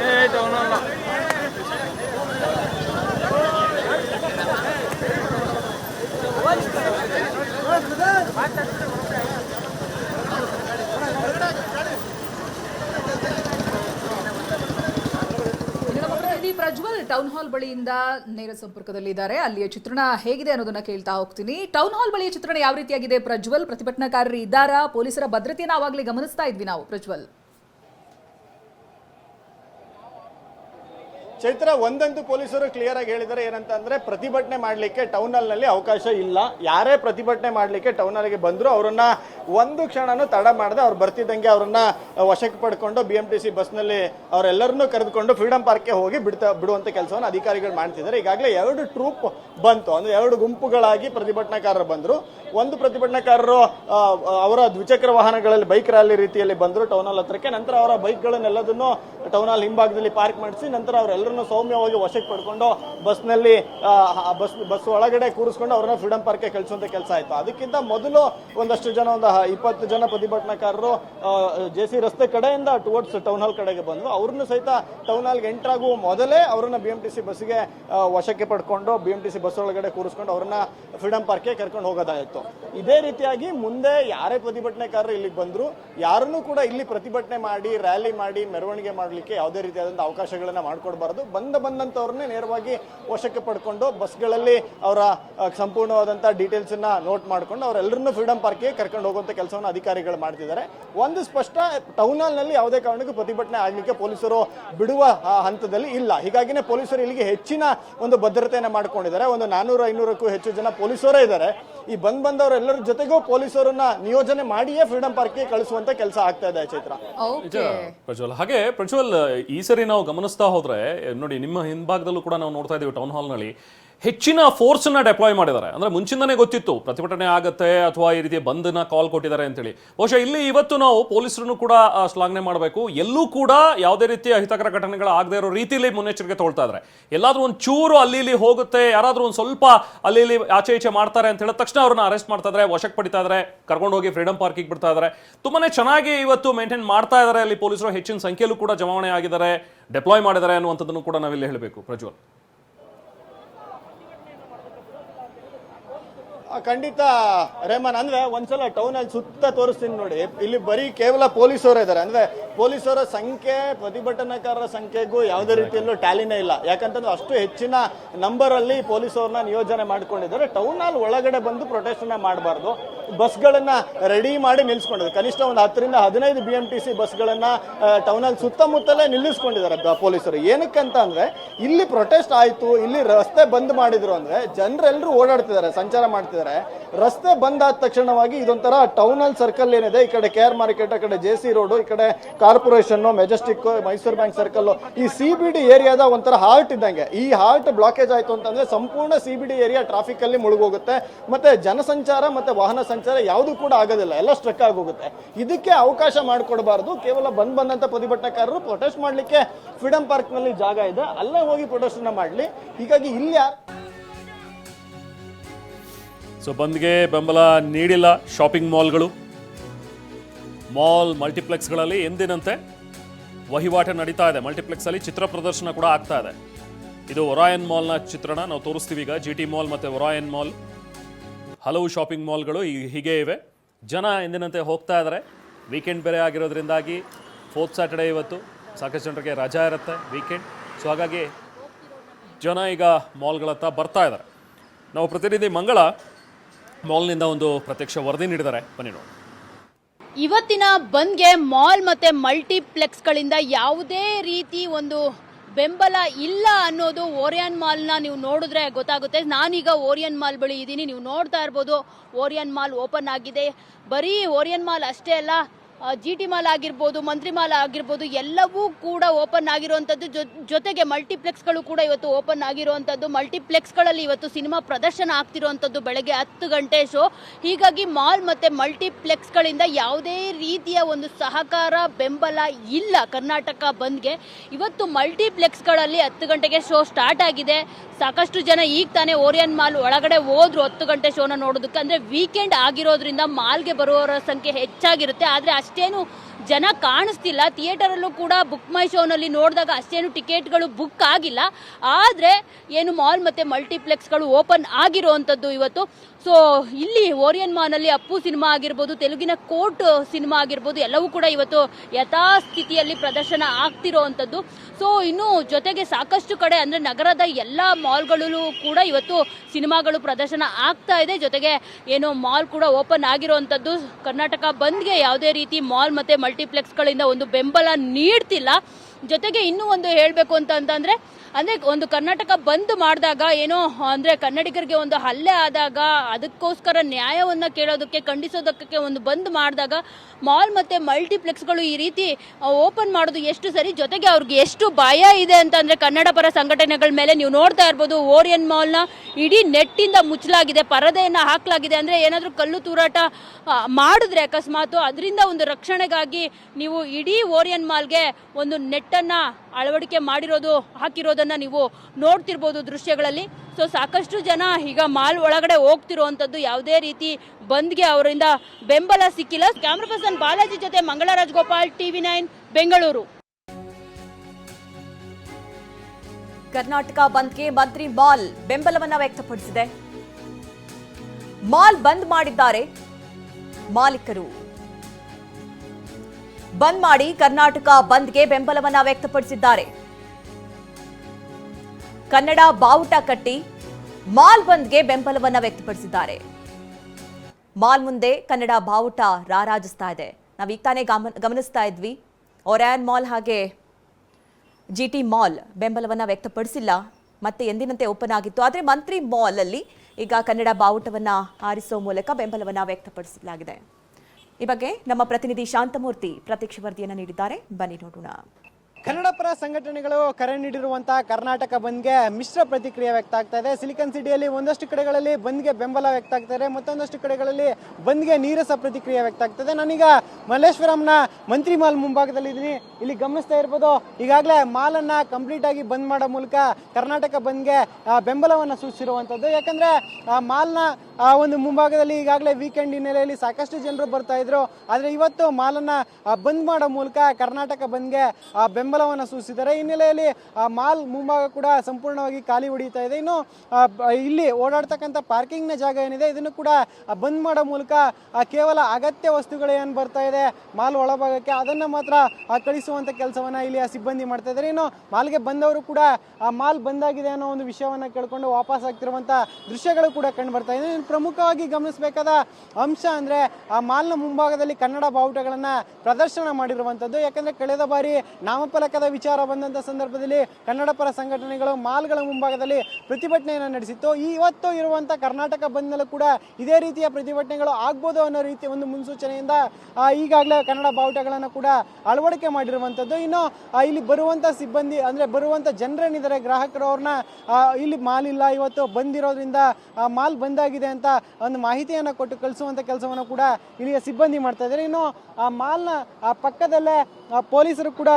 ಏ ಟೌನಲ್ಲ ಇನ್ನು ನಮ್ಮ ಪ್ರತಿನಿಧಿ ಪ್ರಜ್ವಲ್ ಟೌನ್ ಹಾಲ್ ಬಳಿಯಿಂದ ನೇರ ಸಂಪರ್ಕದಲ್ಲಿದ್ದಾರೆ. ಅಲ್ಲಿಯ ಚಿತ್ರಣ ಹೇಗಿದೆ ಅನ್ನೋದನ್ನ ಕೇಳ್ತಾ ಹೋಗ್ತೀನಿ. ಟೌನ್ ಹಾಲ್ ಬಳಿಯ ಚಿತ್ರಣ ಯಾವ ರೀತಿಯಾಗಿದೆ ಪ್ರಜ್ವಲ್? ಪ್ರತಿಭಟನಾಕಾರರು ಇದ್ದಾರಾ? ಪೊಲೀಸರ ಭದ್ರತೆಯನ್ನು ಆವಾಗಲೇ ಗಮನಿಸ್ತಾ ಇದ್ವಿ ನಾವು. ಪ್ರಜ್ವಲ್. ಚೈತ್ರ ಒಂದಂತೂ ಪೊಲೀಸರು ಕ್ಲಿಯರ್ ಆಗಿ ಹೇಳಿದ್ದಾರೆ ಏನಂತ ಅಂದ್ರೆ ಪ್ರತಿಭಟನೆ ಮಾಡಲಿಕ್ಕೆ ಟೌನ್ನಲ್ಲಿ ಅವಕಾಶ ಇಲ್ಲ. ಯಾರೇ ಪ್ರತಿಭಟನೆ ಮಾಡಲಿಕ್ಕೆ ಟೌನ್ಗೆ ಬಂದ್ರು ಅವರನ್ನ ಒಂದು ಕ್ಷಣನೂ ತಡ ಮಾಡದೆ ಅವ್ರು ಬರ್ತಿದ್ದಂಗೆ ಅವರನ್ನ ವಶಕ್ಕೆ ಪಡ್ಕೊಂಡು ಬಿ ಎಂ ಟಿ ಸಿ ಬಸ್ನಲ್ಲಿ ಅವರೆಲ್ಲರನ್ನೂ ಕರೆದುಕೊಂಡು ಫ್ರೀಡಂ ಪಾರ್ಕ್ಗೆ ಹೋಗಿ ಬಿಡ್ತಾ, ಬಿಡುವಂತ ಕೆಲಸವನ್ನು ಅಧಿಕಾರಿಗಳು ಮಾಡ್ತಿದ್ದಾರೆ. ಈಗಾಗಲೇ ಎರಡು ಟ್ರೂಪ್ ಬಂತು. ಅಂದ್ರೆ ಎರಡು ಗುಂಪುಗಳಾಗಿ ಪ್ರತಿಭಟನಾಕಾರರು ಬಂದ್ರು. ಒಂದು ಪ್ರತಿಭಟನಾಕಾರರು ಅವರ ದ್ವಿಚಕ್ರ ವಾಹನಗಳಲ್ಲಿ ಬೈಕ್ ರ್ಯಾಲಿ ರೀತಿಯಲ್ಲಿ ಬಂದರು ಟೌನ್ ಹಾಲ್ ಹತ್ರಕ್ಕೆ. ನಂತರ ಅವರ ಬೈಕ್ಗಳನ್ನೆಲ್ಲದನ್ನು ಟೌನ್ ಹಾಲ್ ಹಿಂಭಾಗದಲ್ಲಿ ಪಾರ್ಕ್ ಮಾಡಿಸಿ, ನಂತರ ಅವರೆಲ್ಲರನ್ನು ಸೌಮ್ಯವಾಗಿ ವಶಕ್ಕೆ ಪಡ್ಕೊಂಡು ಬಸ್ನಲ್ಲಿ ಬಸ್ ಬಸ್ ಒಳಗಡೆ ಕೂರಿಸ್ಕೊಂಡು ಅವ್ರನ್ನ ಫ್ರೀಡಮ್ ಪಾರ್ಕ್ಗೆ ಕಳಿಸುವಂತ ಕೆಲಸ ಆಯ್ತು. ಅದಕ್ಕಿಂತ ಮೊದಲು ಒಂದಷ್ಟು ಜನ, ಒಂದು ಇಪ್ಪತ್ತು ಜನ ಪ್ರತಿಭಟನಾಕಾರರು ಜೆ ಸಿ ರಸ್ತೆ ಕಡೆಯಿಂದ ಟುವರ್ಡ್ಸ್ ಟೌನ್ ಹಾಲ್ ಕಡೆಗೆ ಬಂದ್ರು. ಅವ್ರನ್ನು ಸಹಿತ ಟೌನ್ ಹಾಲ್ಗೆ ಎಂಟರ್ ಆಗುವ ಮೊದಲೇ ಅವರನ್ನು ಬಿ ಎಂ ಟಿ ಸಿ ಬಸ್ಗೆ ವಶಕ್ಕೆ ಪಡ್ಕೊಂಡು B M T C bus ಒಳಗಡೆ ಕೂರಿಸ್ಕೊಂಡು ಅವ್ರನ್ನ ಫ್ರೀಡಮ್ ಪಾರ್ಕ್ಗೆ ಕರ್ಕೊಂಡು ಹೋಗೋದಾಯಿತು. ಇದೇ ರೀತಿಯಾಗಿ ಮುಂದೆ ಯಾರೇ ಪ್ರತಿಭಟನೆಕಾರರು ಇಲ್ಲಿಗೆ ಬಂದ್ರು, ಯಾರನ್ನೂ ಕೂಡ ಇಲ್ಲಿ ಪ್ರತಿಭಟನೆ ಮಾಡಿ ರ್ಯಾಲಿ ಮಾಡಿ, ಮೆರವಣಿಗೆ ಮಾಡಲಿಕ್ಕೆ ಯಾವುದೇ ರೀತಿಯಾದಂಥ ಅವಕಾಶಗಳನ್ನ ಮಾಡ್ಕೊಡ್ಬಾರ್ದು. ಬಂದ ಬಂದಂಥವ್ರನ್ನೇ ನೇರವಾಗಿ ವಶಕ್ಕೆ ಪಡ್ಕೊಂಡು ಬಸ್ಗಳಲ್ಲಿ ಅವರ ಸಂಪೂರ್ಣವಾದಂತ ಸಂಪೂರ್ಣವಾದಂಥ ಡೀಟೇಲ್ಸನ್ನು ನೋಟ್ ಮಾಡ್ಕೊಂಡು ಅವರೆಲ್ಲರನ್ನೂ ಫ್ರೀಡಮ್ ಪಾರ್ಕ್ಗೆ ಕರ್ಕೊಂಡು ಹೋಗುವಂಥ ಕೆಲಸವನ್ನು ಅಧಿಕಾರಿಗಳು ಮಾಡ್ತಿದ್ದಾರೆ. ಒಂದು ಸ್ಪಷ್ಟ ಟೌನ್ ಹಾಲ್ನಲ್ಲಿ ಯಾವುದೇ ಕಾರಣಕ್ಕೂ ಪ್ರತಿಭಟನೆ ಆಗಲಿಕ್ಕೆ ಪೊಲೀಸರು ಬಿಡುವ ಆ, ಹಂತದಲ್ಲಿ ಇಲ್ಲ. ಹೀಗಾಗಿನೇ ಪೊಲೀಸರು ಇಲ್ಲಿಗೆ ಹೆಚ್ಚಿನ ಒಂದು ಭದ್ರತೆಯನ್ನು ಮಾಡ್ಕೊಂಡಿದ್ದಾರೆ. ಒಂದು ನಾನೂರು ಐನೂರಕ್ಕೂ ಹೆಚ್ಚು ಜನ ಪೊಲೀಸರೇ ಇದ್ದಾರೆ. ಈ ಬಂದ್ ಬಂದವರೆಲ್ಲರ ಜೊತೆಗೂ ಪೊಲೀಸರನ್ನ ನಿಯೋಜನೆ ಮಾಡಿಯೇ ಫ್ರೀಡಮ್ ಪಾರ್ಕ್ಗೆ ಕಳಿಸುವಂತ ಕೆಲಸ ಆಗ್ತಾ ಇದೆ ಚೈತ್ರ. ಹಾಗೆ ಪ್ರಜ್ವಲ್ ಈ ಸರಿ ನಾವು ಗಮನಿಸ್ತಾ ಹೋದ್ರೆ ನೋಡಿ ನಿಮ್ಮ ಹಿಂಭಾಗದಲ್ಲೂ ಕೂಡ ನಾವು ನೋಡ್ತಾ ಇದ್ದೀವಿ ಟೌನ್ ಹಾಲ್ನಲ್ಲಿ ಹೆಚ್ಚಿನ ಫೋರ್ಸನ್ನ ಡೆಪ್ಲಾಯ್ ಮಾಡಿದ್ದಾರೆ. ಅಂದ್ರೆ ಮುಂಚಿಂದನೇ ಗೊತ್ತಿತ್ತು, ಪ್ರತಿಭಟನೆ ಆಗತ್ತೆ ಅಥವಾ ಈ ರೀತಿ ಬಂದನ್ನ ಕಾಲ್ ಕೊಟ್ಟಿದ್ದಾರೆ ಅಂತೇಳಿ. ಬಹುಶಃ ಇಲ್ಲಿ ಇವತ್ತು ನಾವು ಪೊಲೀಸರನ್ನು ಕೂಡ ಶ್ಲಾಘನೆ ಮಾಡಬೇಕು. ಎಲ್ಲೂ ಕೂಡ ಯಾವುದೇ ರೀತಿಯ ಅಹಿತಕರ ಘಟನೆಗಳು ಆಗದೇ ಇರೋ ರೀತಿಯಲ್ಲಿ ಮುನ್ನೆಚ್ಚರಿಕೆ ತೊಳ್ತಾ ಇದ್ದಾರೆ. ಎಲ್ಲಾದ್ರೂ ಒಂದು ಚೂರು ಅಲ್ಲಿ ಇಲ್ಲಿ ಹೋಗುತ್ತೆ, ಯಾರಾದ್ರೂ ಒಂದು ಸ್ವಲ್ಪ ಅಲ್ಲಿ ಇಲ್ಲಿ ಆಚೆ ಈಚೆ ಮಾಡ್ತಾರೆ ಅಂತ ಹೇಳಿದ ತಕ್ಷಣ ಅವ್ರನ್ನ ಅರೆಸ್ಟ್ ಮಾಡ್ತಾ ಇದ್ದಾರೆ, ವಶಕ್ಕೆ ಪಡಿತಾ ಇದ್ದಾರೆ ಕರ್ಕೊಂಡು ಹೋಗಿ ಫ್ರೀಡಮ್ ಪಾರ್ಕಿಗೆ ಬಿಡ್ತಾ ಇದ್ದಾರೆ. ತುಂಬಾನೇ ಚೆನ್ನಾಗಿ ಇವತ್ತು ಮೇಂಟೈನ್ ಮಾಡ್ತಾ ಇದ್ದಾರೆ ಅಲ್ಲಿ ಪೊಲೀಸರು, ಹೆಚ್ಚಿನ ಸಂಖ್ಯೆಯಲ್ಲೂ ಕೂಡ ಜಮಾವಣೆ ಆಗಿದ್ದಾರೆ ಡೆಪ್ಲಾಯ್ ಮಾಡಿದ್ದಾರೆ ಅನ್ನುವಂಥದ್ದನ್ನು ಕೂಡ ನಾವಿಲ್ಲಿ ಹೇಳಬೇಕು. ಪ್ರಜ್ವಲ್. ಖಂಡಿತ ರೇಮನ್ ಅಂದ್ರೆ ಒಂದ್ಸಲ ಟೌನ್ ಅಲ್ಲಿ ಸುತ್ತ ತೋರಿಸ್ತೀನಿ ನೋಡಿ. ಇಲ್ಲಿ ಬರೀ ಕೇವಲ ಪೊಲೀಸರು ಇದ್ದಾರೆ. ಅಂದ್ರೆ ಪೊಲೀಸರ ಸಂಖ್ಯೆ, ಪ್ರತಿಭಟನಾಕಾರರ ಸಂಖ್ಯೆಗೂ ಯಾವುದೇ ರೀತಿಯಲ್ಲೂ ಟ್ಯಾಲಿನೇ ಇಲ್ಲ. ಯಾಕಂತಂದ್ರೆ ಅಷ್ಟು ಹೆಚ್ಚಿನ ನಂಬರ್ ಅಲ್ಲಿ ಪೊಲೀಸರನ್ನ ನಿಯೋಜನೆ ಮಾಡ್ಕೊಂಡಿದ್ದಾರೆ. ಟೌನ್ ಅಲ್ಲಿ ಒಳಗಡೆ ಬಂದು ಪ್ರೊಟೆಸ್ಟ್ ಮಾಡಬಾರ್ದು. ಬಸ್ಗಳನ್ನ ರೆಡಿ ಮಾಡಿ ನಿಲ್ಸ್ಕೊಂಡಿದ್ದಾರೆ. ಕನಿಷ್ಠ ಒಂದು ಹತ್ತರಿಂದ ಹದಿನೈದು ಬಿ ಎಂ ಟಿ ಸಿ ಬಸ್ಗಳನ್ನ ಟೌನ್ ಅಲ್ಲಿ ಸುತ್ತಮುತ್ತಲೇ ನಿಲ್ಲಿಸ್ಕೊಂಡಿದ್ದಾರೆ ಪೊಲೀಸರು. ಏನಕ್ಕಂತ ಅಂದ್ರೆ, ಇಲ್ಲಿ ಪ್ರೊಟೆಸ್ಟ್ ಆಯ್ತು, ಇಲ್ಲಿ ರಸ್ತೆ ಬಂದ್ ಮಾಡಿದ್ರು ಅಂದ್ರೆ ಜನರೆಲ್ಲರೂ ಓಡಾಡ್ತಿದ್ದಾರೆ, ಸಂಚಾರ ಮಾಡ್ತಿದ್ದಾರೆ. ರಸ್ತೆ ಬಂದಾದ ತಕ್ಷಣವಾಗಿ ಇದೊಂಥರ ಟೌನ್ ಅಲ್ಲಿ ಸರ್ಕಲ್ ಏನಿದೆ. ಈ ಕಡೆ ಕೆ ಆರ್ ಮಾರ್ಕೆಟ್, ಆ ಕಡೆ ಜೆ ಸಿ ರೋಡ್, ಈ ಕಡೆ corporation Majestic, Mysuru bank circle ಈ ಸಿ ಬಿ ಡಿ ಏರಿಯಾದ ಒಂಥರ ಹಾರ್ಟ್ ಇದ್ದಂಗೆ. ಈ ಹಾರ್ಟ್ ಬ್ಲಾಕೇಜ್ ಆಯ್ತು ಅಂತಂದ್ರೆ ಸಂಪೂರ್ಣ C B D area traffic ಅಲ್ಲಿ ಮುಳುಗೋಗುತ್ತೆ. ಮತ್ತೆ ಜನಸಂಚಾರ ಮತ್ತೆ ವಾಹನ ಸಂಚಾರ ಯಾವುದು ಕೂಡ ಆಗೋದಿಲ್ಲ. ಎಲ್ಲ ಸ್ಟ್ರಕ್ ಆಗೋಗುತ್ತೆ. ಇದಕ್ಕೆ ಅವಕಾಶ ಮಾಡಿಕೊಡಬಾರ್ದು. ಕೇವಲ ಬಂದ್ ಬಂದಂತ ಪ್ರತಿಭಟನಾಕಾರರು ಪ್ರೊಟೆಸ್ಟ್ ಮಾಡ್ಲಿಕ್ಕೆ ಫ್ರೀಡಂ ಪಾರ್ಕ್ನಲ್ಲಿ ಜಾಗ ಇದೆ. ಅಲ್ಲೇ ಹೋಗಿ ಪ್ರೊಟೆಸ್ಟ್ ಮಾಡಲಿ. ಹೀಗಾಗಿ ಇಲ್ಲಿ ಸೊ ಬಂದ್ಗೆ ಬೆಂಬಲ ನೀಡಿಲ್ಲ ಶಾಪಿಂಗ್ ಮಾಲ್ಗಳು ಮಾಲ್ ಮಲ್ಟಿಪ್ಲೆಕ್ಸ್ಗಳಲ್ಲಿ ಎಂದಿನಂತೆ ವಹಿವಾಟು ನಡೀತಾ ಇದೆ. ಮಲ್ಟಿಪ್ಲೆಕ್ಸಲ್ಲಿ ಚಿತ್ರ ಪ್ರದರ್ಶನ ಕೂಡ ಆಗ್ತಾ ಇದೆ. ಇದು ಒರಾಯನ್ ಮಾಲ್ನ ಚಿತ್ರಣ. ನಾವು ತೋರಿಸ್ತೀವಿ ಈಗ ಜಿ ಟಿ ಮಾಲ್ ಮತ್ತು ಒರಾಯನ್ ಮಾಲ್ ಹಲವು ಶಾಪಿಂಗ್ ಮಾಲ್ಗಳು ಹೀಗೆ ಇವೆ. ಜನ ಎಂದಿನಂತೆ ಹೋಗ್ತಾ ಇದ್ದಾರೆ ವೀಕೆಂಡ್ ಬೇರೆ ಆಗಿರೋದ್ರಿಂದಾಗಿ ಫೋರ್ತ್ ಸ್ಯಾಟರ್ಡೇ ಇವತ್ತು. ಸಾಕಷ್ಟು ಜನರಿಗೆ ರಜಾ ಇರುತ್ತೆ ವೀಕೆಂಡ್ ಸೊ ಹಾಗಾಗಿ ಜನ ಈಗ ಮಾಲ್ಗಳತ್ತ ಬರ್ತಾ ಇದ್ದಾರೆ ನಾವು ಪ್ರತಿನಿಧಿ ಮಂಗಳ ಮಾಲ್ನಿಂದ ಒಂದು ಪ್ರತ್ಯಕ್ಷ ವರದಿ ನೀಡಿದ್ದಾರೆ. ಬನ್ನಿ ನೋಡಿ. ಇವತ್ತಿನ ಬಂದ್ಗೆ ಮಾಲ್ ಮತ್ತೆ ಮಲ್ಟಿಪ್ಲೆಕ್ಸ್ಗಳಿಂದ ಯಾವುದೇ ರೀತಿ ಒಂದು ಬೆಂಬಲ ಇಲ್ಲ ಅನ್ನೋದು ಓರಿಯನ್ ಮಾಲ್ನ ನೀವು ನೋಡಿದ್ರೆ ಗೊತ್ತಾಗುತ್ತೆ. ನಾನೀಗ ಓರಿಯನ್ ಮಾಲ್ ಬಳಿ ಇದ್ದೀನಿ. ನೀವು ನೋಡ್ತಾ ಇರ್ಬೋದು ಓರಿಯನ್ ಮಾಲ್ ಓಪನ್ ಆಗಿದೆ. ಬರೀ ಓರಿಯನ್ ಮಾಲ್ ಅಷ್ಟೇ ಅಲ್ಲ ಜಿ ಟಿ ಮಾಲ್ ಆಗಿರ್ಬೋದು, ಮಂತ್ರಿ ಮಾಲ್ ಆಗಿರ್ಬೋದು, ಎಲ್ಲವೂ ಕೂಡ ಓಪನ್ ಆಗಿರುವಂಥದ್ದು. ಜೊತೆಗೆ ಮಲ್ಟಿಪ್ಲೆಕ್ಸ್ಗಳು ಕೂಡ ಇವತ್ತು ಓಪನ್ ಆಗಿರುವಂಥದ್ದು. ಮಲ್ಟಿಪ್ಲೆಕ್ಸ್ಗಳಲ್ಲಿ ಇವತ್ತು ಸಿನಿಮಾ ಪ್ರದರ್ಶನ ಆಗ್ತಿರುವಂಥದ್ದು ಬೆಳಗ್ಗೆ ಹತ್ತು ಗಂಟೆ ಶೋ. ಹೀಗಾಗಿ ಮಾಲ್ ಮತ್ತು ಮಲ್ಟಿಪ್ಲೆಕ್ಸ್ಗಳಿಂದ ಯಾವುದೇ ರೀತಿಯ ಒಂದು ಸಹಕಾರ, ಬೆಂಬಲ ಇಲ್ಲ ಕರ್ನಾಟಕ ಬಂದ್ಗೆ. ಇವತ್ತು ಮಲ್ಟಿಪ್ಲೆಕ್ಸ್ಗಳಲ್ಲಿ ಹತ್ತು ಗಂಟೆಗೆ ಶೋ ಸ್ಟಾರ್ಟ್ ಆಗಿದೆ. ಸಾಕಷ್ಟು ಜನ ಈಗ ತಾನೇ ಓರಿಯನ್ ಮಾಲ್ ಒಳಗಡೆ ಹೋದ್ರು ಹತ್ತು ಗಂಟೆ ಶೋನ ನೋಡೋದಕ್ಕೆ. ಅಂದರೆ ವೀಕೆಂಡ್ ಆಗಿರೋದ್ರಿಂದ ಮಾಲ್ಗೆ ಬರುವವರ ಸಂಖ್ಯೆ ಹೆಚ್ಚಾಗಿರುತ್ತೆ. ಆದರೆ ಅಷ್ಟೇನು ಜನ ಕಾಣಿಸ್ತಿಲ್ಲ. ಥಿಯೇಟರಲ್ಲೂ ಕೂಡ ಬುಕ್ ಮೈ ಶೋನಲ್ಲಿ ನೋಡಿದಾಗ ಅಷ್ಟೇನು ಟಿಕೆಟ್ಗಳು ಬುಕ್ ಆಗಿಲ್ಲ. ಆದರೆ ಏನು ಮಾಲ್ ಮತ್ತು ಮಲ್ಟಿಪ್ಲೆಕ್ಸ್ಗಳು ಓಪನ್ ಆಗಿರುವಂಥದ್ದು ಇವತ್ತು. ಸೊ ಇಲ್ಲಿ ಓರಿಯನ್ ಮಾಲ್ನಲ್ಲಿ ಅಪ್ಪು ಸಿನಿಮಾ ಆಗಿರ್ಬೋದು, ತೆಲುಗಿನ ಕೋರ್ಟ್ ಸಿನಿಮಾ ಆಗಿರ್ಬೋದು, ಎಲ್ಲವೂ ಕೂಡ ಇವತ್ತು ಯಥಾಸ್ಥಿತಿಯಲ್ಲಿ ಪ್ರದರ್ಶನ ಆಗ್ತಿರೋವಂಥದ್ದು ಸೊ ಇನ್ನು ಜೊತೆಗೆ ಸಾಕಷ್ಟು ಕಡೆ ಅಂದರೆ ನಗರದ ಎಲ್ಲ ಮಾಲ್ಗಳಲ್ಲೂ ಕೂಡ ಇವತ್ತು ಸಿನಿಮಾಗಳು ಪ್ರದರ್ಶನ ಆಗ್ತಾ ಇದೆ. ಜೊತೆಗೆ ಏನು ಮಾಲ್ ಕೂಡ ಓಪನ್ ಆಗಿರುವಂಥದ್ದು ಕರ್ನಾಟಕ ಬಂದ್ಗೆ ಯಾವುದೇ ರೀತಿ ಮಾಲ್ ಮತ್ತು ಮಲ್ಟಿಪ್ಲೆಕ್ಸ್ಗಳಿಂದ ಒಂದು ಬೆಂಬಲ ನೀಡ್ತಿಲ್ಲ. ಜೊತೆಗೆ ಇನ್ನೂ ಒಂದು ಹೇಳಬೇಕು ಅಂತ ಅಂತಂದರೆ ಅಂದರೆ ಒಂದು ಕರ್ನಾಟಕ ಬಂದ್ ಮಾಡಿದಾಗ ಏನೋ, ಅಂದರೆ ಕನ್ನಡಿಗರಿಗೆ ಒಂದು ಹಲ್ಲೆ ಆದಾಗ ಅದಕ್ಕೋಸ್ಕರ ನ್ಯಾಯವನ್ನು ಕೇಳೋದಕ್ಕೆ, ಖಂಡಿಸೋದಕ್ಕೆ ಒಂದು ಬಂದ್ ಮಾಡಿದಾಗ ಮಾಲ್ ಮತ್ತು ಮಲ್ಟಿಪ್ಲೆಕ್ಸ್ಗಳು ಈ ರೀತಿ ಓಪನ್ ಮಾಡೋದು ಎಷ್ಟು ಸರಿ? ಜೊತೆಗೆ ಅವ್ರಿಗೆ ಎಷ್ಟು ಭಯ ಇದೆ ಅಂತಂದರೆ ಕನ್ನಡ ಪರ ಸಂಘಟನೆಗಳ ಮೇಲೆ ನೀವು ನೋಡ್ತಾ ಇರ್ಬೋದು, ಓರಿಯನ್ ಮಾಲ್ನ ಇಡೀ ನೆಟ್ಟಿಂದ ಮುಚ್ಚಲಾಗಿದೆ, ಪರದೆಯನ್ನು ಹಾಕಲಾಗಿದೆ. ಅಂದರೆ ಏನಾದರೂ ಕಲ್ಲು ತೂರಾಟ ಮಾಡಿದ್ರೆ ಅಕಸ್ಮಾತ್, ಅದರಿಂದ ಒಂದು ರಕ್ಷಣೆಗಾಗಿ ನೀವು ಇಡೀ ಓರಿಯನ್ ಮಾಲ್ಗೆ ಒಂದು ನೆಟ್ಟನ್ನು ಅಳವಡಿಕೆ ಮಾಡಿರೋದು, ಹಾಕಿರೋದನ್ನು ನೀವು ನೋಡ್ತಿರ್ಬೋದು ದೃಶ್ಯಗಳಲ್ಲಿ. ಸೊ ಸಾಕಷ್ಟು ಜನ ಈಗ ಮಾಲ್ ಒಳಗಡೆ ಹೋಗ್ತಿರುವಂಥದ್ದು ಯಾವುದೇ ರೀತಿ ಬಂದ್ಗೆ ಅವರಿಂದ ಬೆಂಬಲ ಸಿಕ್ಕಿಲ್ಲ. ಕ್ಯಾಮ್ರಾ ಪರ್ಸನ್ ಬಾಲಾಜಿ ಜೊತೆ ಮಂಗಳರಾಜ್ ಗೋಪಾಲ್ ಟಿವಿ ನೈನ್, ಬೆಂಗಳೂರು. ಕರ್ನಾಟಕ ಬಂದ್ಗೆ ಮಂತ್ರಿ ಮಾಲ್ ಬೆಂಬಲವನ್ನ ವ್ಯಕ್ತಪಡಿಸಿದೆ. ಮಾಲ್ ಬಂದ್ ಮಾಡಿದ್ದಾರೆ ಮಾಲೀಕರು. ಬಂದ್ ಮಾಡಿ ಕರ್ನಾಟಕ ಬಂದ್ಗೆ ಬೆಂಬಲವನ್ನ ವ್ಯಕ್ತಪಡಿಸಿದ್ದಾರೆ. ಕನ್ನಡ ಬಾವುಟ ಕಟ್ಟಿ ಮಾಲ್ ಬಂದ್ಗೆ ಬೆಂಬಲವನ್ನ ವ್ಯಕ್ತಪಡಿಸಿದ್ದಾರೆ. ಮಾಲ್ ಮುಂದೆ ಕನ್ನಡ ಬಾವುಟ ರಾರಾಜಿಸ್ತಾ ಇದೆ. ನಾವು ಈಗ ತಾನೇ ಗಮನ, ಗಮನಿಸ್ತಾ ಇದ್ವಿ. ಒರಾಯನ್ ಮಾಲ್ ಹಾಗೆ ಜಿ ಟಿ ಮಾಲ್ ಬೆಂಬಲವನ್ನ ವ್ಯಕ್ತಪಡಿಸಿಲ್ಲ. ಮತ್ತೆ ಎಂದಿನಂತೆ ಓಪನ್ ಆಗಿತ್ತು. ಆದರೆ ಮಂತ್ರಿ ಮಾಲ್ ಅಲ್ಲಿ ಈಗ ಕನ್ನಡ ಬಾವುಟವನ್ನ ಆರಿಸೋ ಮೂಲಕ ಬೆಂಬಲವನ್ನ ವ್ಯಕ್ತಪಡಿಸಲಾಗಿದೆ. ಈ ಬಗ್ಗೆ ನಮ್ಮ ಪ್ರತಿನಿಧಿ ಶಾಂತಮೂರ್ತಿ ಪ್ರತ್ಯಕ್ಷ ವರದಿಯನ್ನು ನೀಡಿದ್ದಾರೆ. ಬನ್ನಿ ನೋಡೋಣ. ಕನ್ನಡ ಪರ ಸಂಘಟನೆಗಳು ಕರೆ ನೀಡಿರುವಂತಹ ಕರ್ನಾಟಕ ಬಂದ್ಗೆ ಮಿಶ್ರ ಪ್ರತಿಕ್ರಿಯೆ ವ್ಯಕ್ತ ಆಗ್ತಾ ಇದೆ. ಸಿಲಿಕಾನ್ ಸಿಟಿಯಲ್ಲಿ ಒಂದಷ್ಟು ಕಡೆಗಳಲ್ಲಿ ಬಂದ್ಗೆ ಬೆಂಬಲ ವ್ಯಕ್ತ ಆಗ್ತಾ ಇದೆ. ಮತ್ತೊಂದಷ್ಟು ಕಡೆಗಳಲ್ಲಿ ಬಂದ್ಗೆ ನೀರಸ ಪ್ರತಿಕ್ರಿಯೆ ವ್ಯಕ್ತ ಆಗ್ತದೆ ನಾನೀಗ ಮಲ್ಲೇಶ್ವರಂನ ಮಂತ್ರಿ ಮಾಲ್ ಮುಂಭಾಗದಲ್ಲಿ ಇದ್ದೀನಿ. ಇಲ್ಲಿ ಗಮನಿಸ್ತಾ ಇರ್ಬೋದು ಈಗಾಗಲೇ ಮಾಲನ್ನ ಕಂಪ್ಲೀಟ್ ಆಗಿ ಬಂದ್ ಮಾಡೋ ಮೂಲಕ ಕರ್ನಾಟಕ ಬಂದ್ಗೆ ಬೆಂಬಲವನ್ನ ಸೂಚಿಸಿರುವಂಥದ್ದು ಯಾಕಂದ್ರೆ ಮಾಲ್ನ ಆ ಒಂದು ಮುಂಭಾಗದಲ್ಲಿ ಈಗಾಗಲೇ ವೀಕೆಂಡ್ ಹಿನ್ನೆಲೆಯಲ್ಲಿ ಸಾಕಷ್ಟು ಜನರು ಬರ್ತಾ ಇದ್ರು. ಆದರೆ ಇವತ್ತು ಮಾಲನ್ನ ಬಂದ್ ಮಾಡೋ ಮೂಲಕ ಕರ್ನಾಟಕ ಬಂದ್ಗೆ ಆ, ಬೆಂಬಲವನ್ನ ಸೂಚಿಸಿದ್ದಾರೆ. ಹಿನ್ನೆಲೆಯಲ್ಲಿ, ಆ ಮಾಲ್ ಮುಂಭಾಗ ಕೂಡ ಸಂಪೂರ್ಣವಾಗಿ ಖಾಲಿ ಹೊಡಿತಾ ಇದೆ. ಇನ್ನು ಇಲ್ಲಿ ಓಡಾಡ್ತಕ್ಕಂಥ ಪಾರ್ಕಿಂಗ್ನ ಜಾಗ ಏನಿದೆ, ಇದನ್ನು ಕೂಡ ಬಂದ್ ಮಾಡೋ ಮೂಲಕ ಕೇವಲ ಅಗತ್ಯ ವಸ್ತುಗಳು ಏನು ಬರ್ತಾ ಇದೆ, ಮಾಲ್ ಒಳಭಾಗಕ್ಕೆ, ಅದನ್ನ ಮಾತ್ರ ಕಳಿಸುವಂಥ ಕೆಲಸವನ್ನು ಇಲ್ಲಿ ಆ ಸಿಬ್ಬಂದಿ ಮಾಡ್ತಾ ಇದ್ದಾರೆ. ಇನ್ನು, ಮಾಲ್ಗೆ ಬಂದವರು ಕೂಡ, ಆ, ಮಾಲ್ ಬಂದಾಗಿದೆ ಅನ್ನೋ ಒಂದು ವಿಷಯವನ್ನು ಕೇಳಿಕೊಂಡು ವಾಪಸ್ ಆಗ್ತಿರುವಂತ ದೃಶ್ಯಗಳು ಕೂಡ ಕಂಡು ಬರ್ತಾ ಇದೆ. ಪ್ರಮುಖವಾಗಿ ಗಮನಿಸಬೇಕಾದ ಅಂಶ ಅಂದ್ರೆ, ಆ ಮಾಲ್ನ ಮುಂಭಾಗದಲ್ಲಿ ಕನ್ನಡ ಬಾವುಟಗಳನ್ನ ಪ್ರದರ್ಶನ ಮಾಡಿರುವಂಥದ್ದು ಯಾಕಂದ್ರೆ, ಕಳೆದ ಬಾರಿ ನಾಮಫಲಕದ ವಿಚಾರ ಬಂದಂತ ಸಂದರ್ಭದಲ್ಲಿ ಕನ್ನಡ ಪರ ಸಂಘಟನೆಗಳು ಮಾಲ್ಗಳ ಮುಂಭಾಗದಲ್ಲಿ ಪ್ರತಿಭಟನೆಯನ್ನು ನಡೆಸಿತ್ತು. ಇವತ್ತು ಇರುವಂತಹ ಕರ್ನಾಟಕ ಬಂದ್ ಕೂಡ ಇದೇ ರೀತಿಯ ಪ್ರತಿಭಟನೆಗಳು ಆಗ್ಬೋದು ಅನ್ನೋ ರೀತಿ ಒಂದು ಮುನ್ಸೂಚನೆಯಿಂದ ಈಗಾಗಲೇ ಕನ್ನಡ ಬಾವುಟಗಳನ್ನು ಕೂಡ ಅಳವಡಿಕೆ ಮಾಡಿರುವಂಥದ್ದು ಇನ್ನು ಇಲ್ಲಿ ಬರುವಂತ ಸಿಬ್ಬಂದಿ ಅಂದ್ರೆ ಬರುವಂತ ಜನರೇನಿದ್ದಾರೆ ಗ್ರಾಹಕರು ಅವ್ರನ್ನ ಇಲ್ಲಿ ಮಾಲ್ ಇಲ್ಲ ಇವತ್ತು ಬಂದಿರೋದ್ರಿಂದ ಆ, ಮಾಲ್ ಬಂದಾಗಿದೆ ಅಂತ ಒಂದು ಮಾಹಿತಿಯನ್ನು ಕೊಟ್ಟು ಕಳಿಸುವಂತ ಕೆಲಸವನ್ನು ಕೂಡ ಇಲ್ಲಿಯ ಸಿಬ್ಬಂದಿ ಮಾಡ್ತಾ ಇದ್ದಾರೆ. ಇನ್ನು ಆ ಮಾಲ್ನ ಆ ಪಕ್ಕದಲ್ಲೇ ಪೊಲೀಸರು ಕೂಡ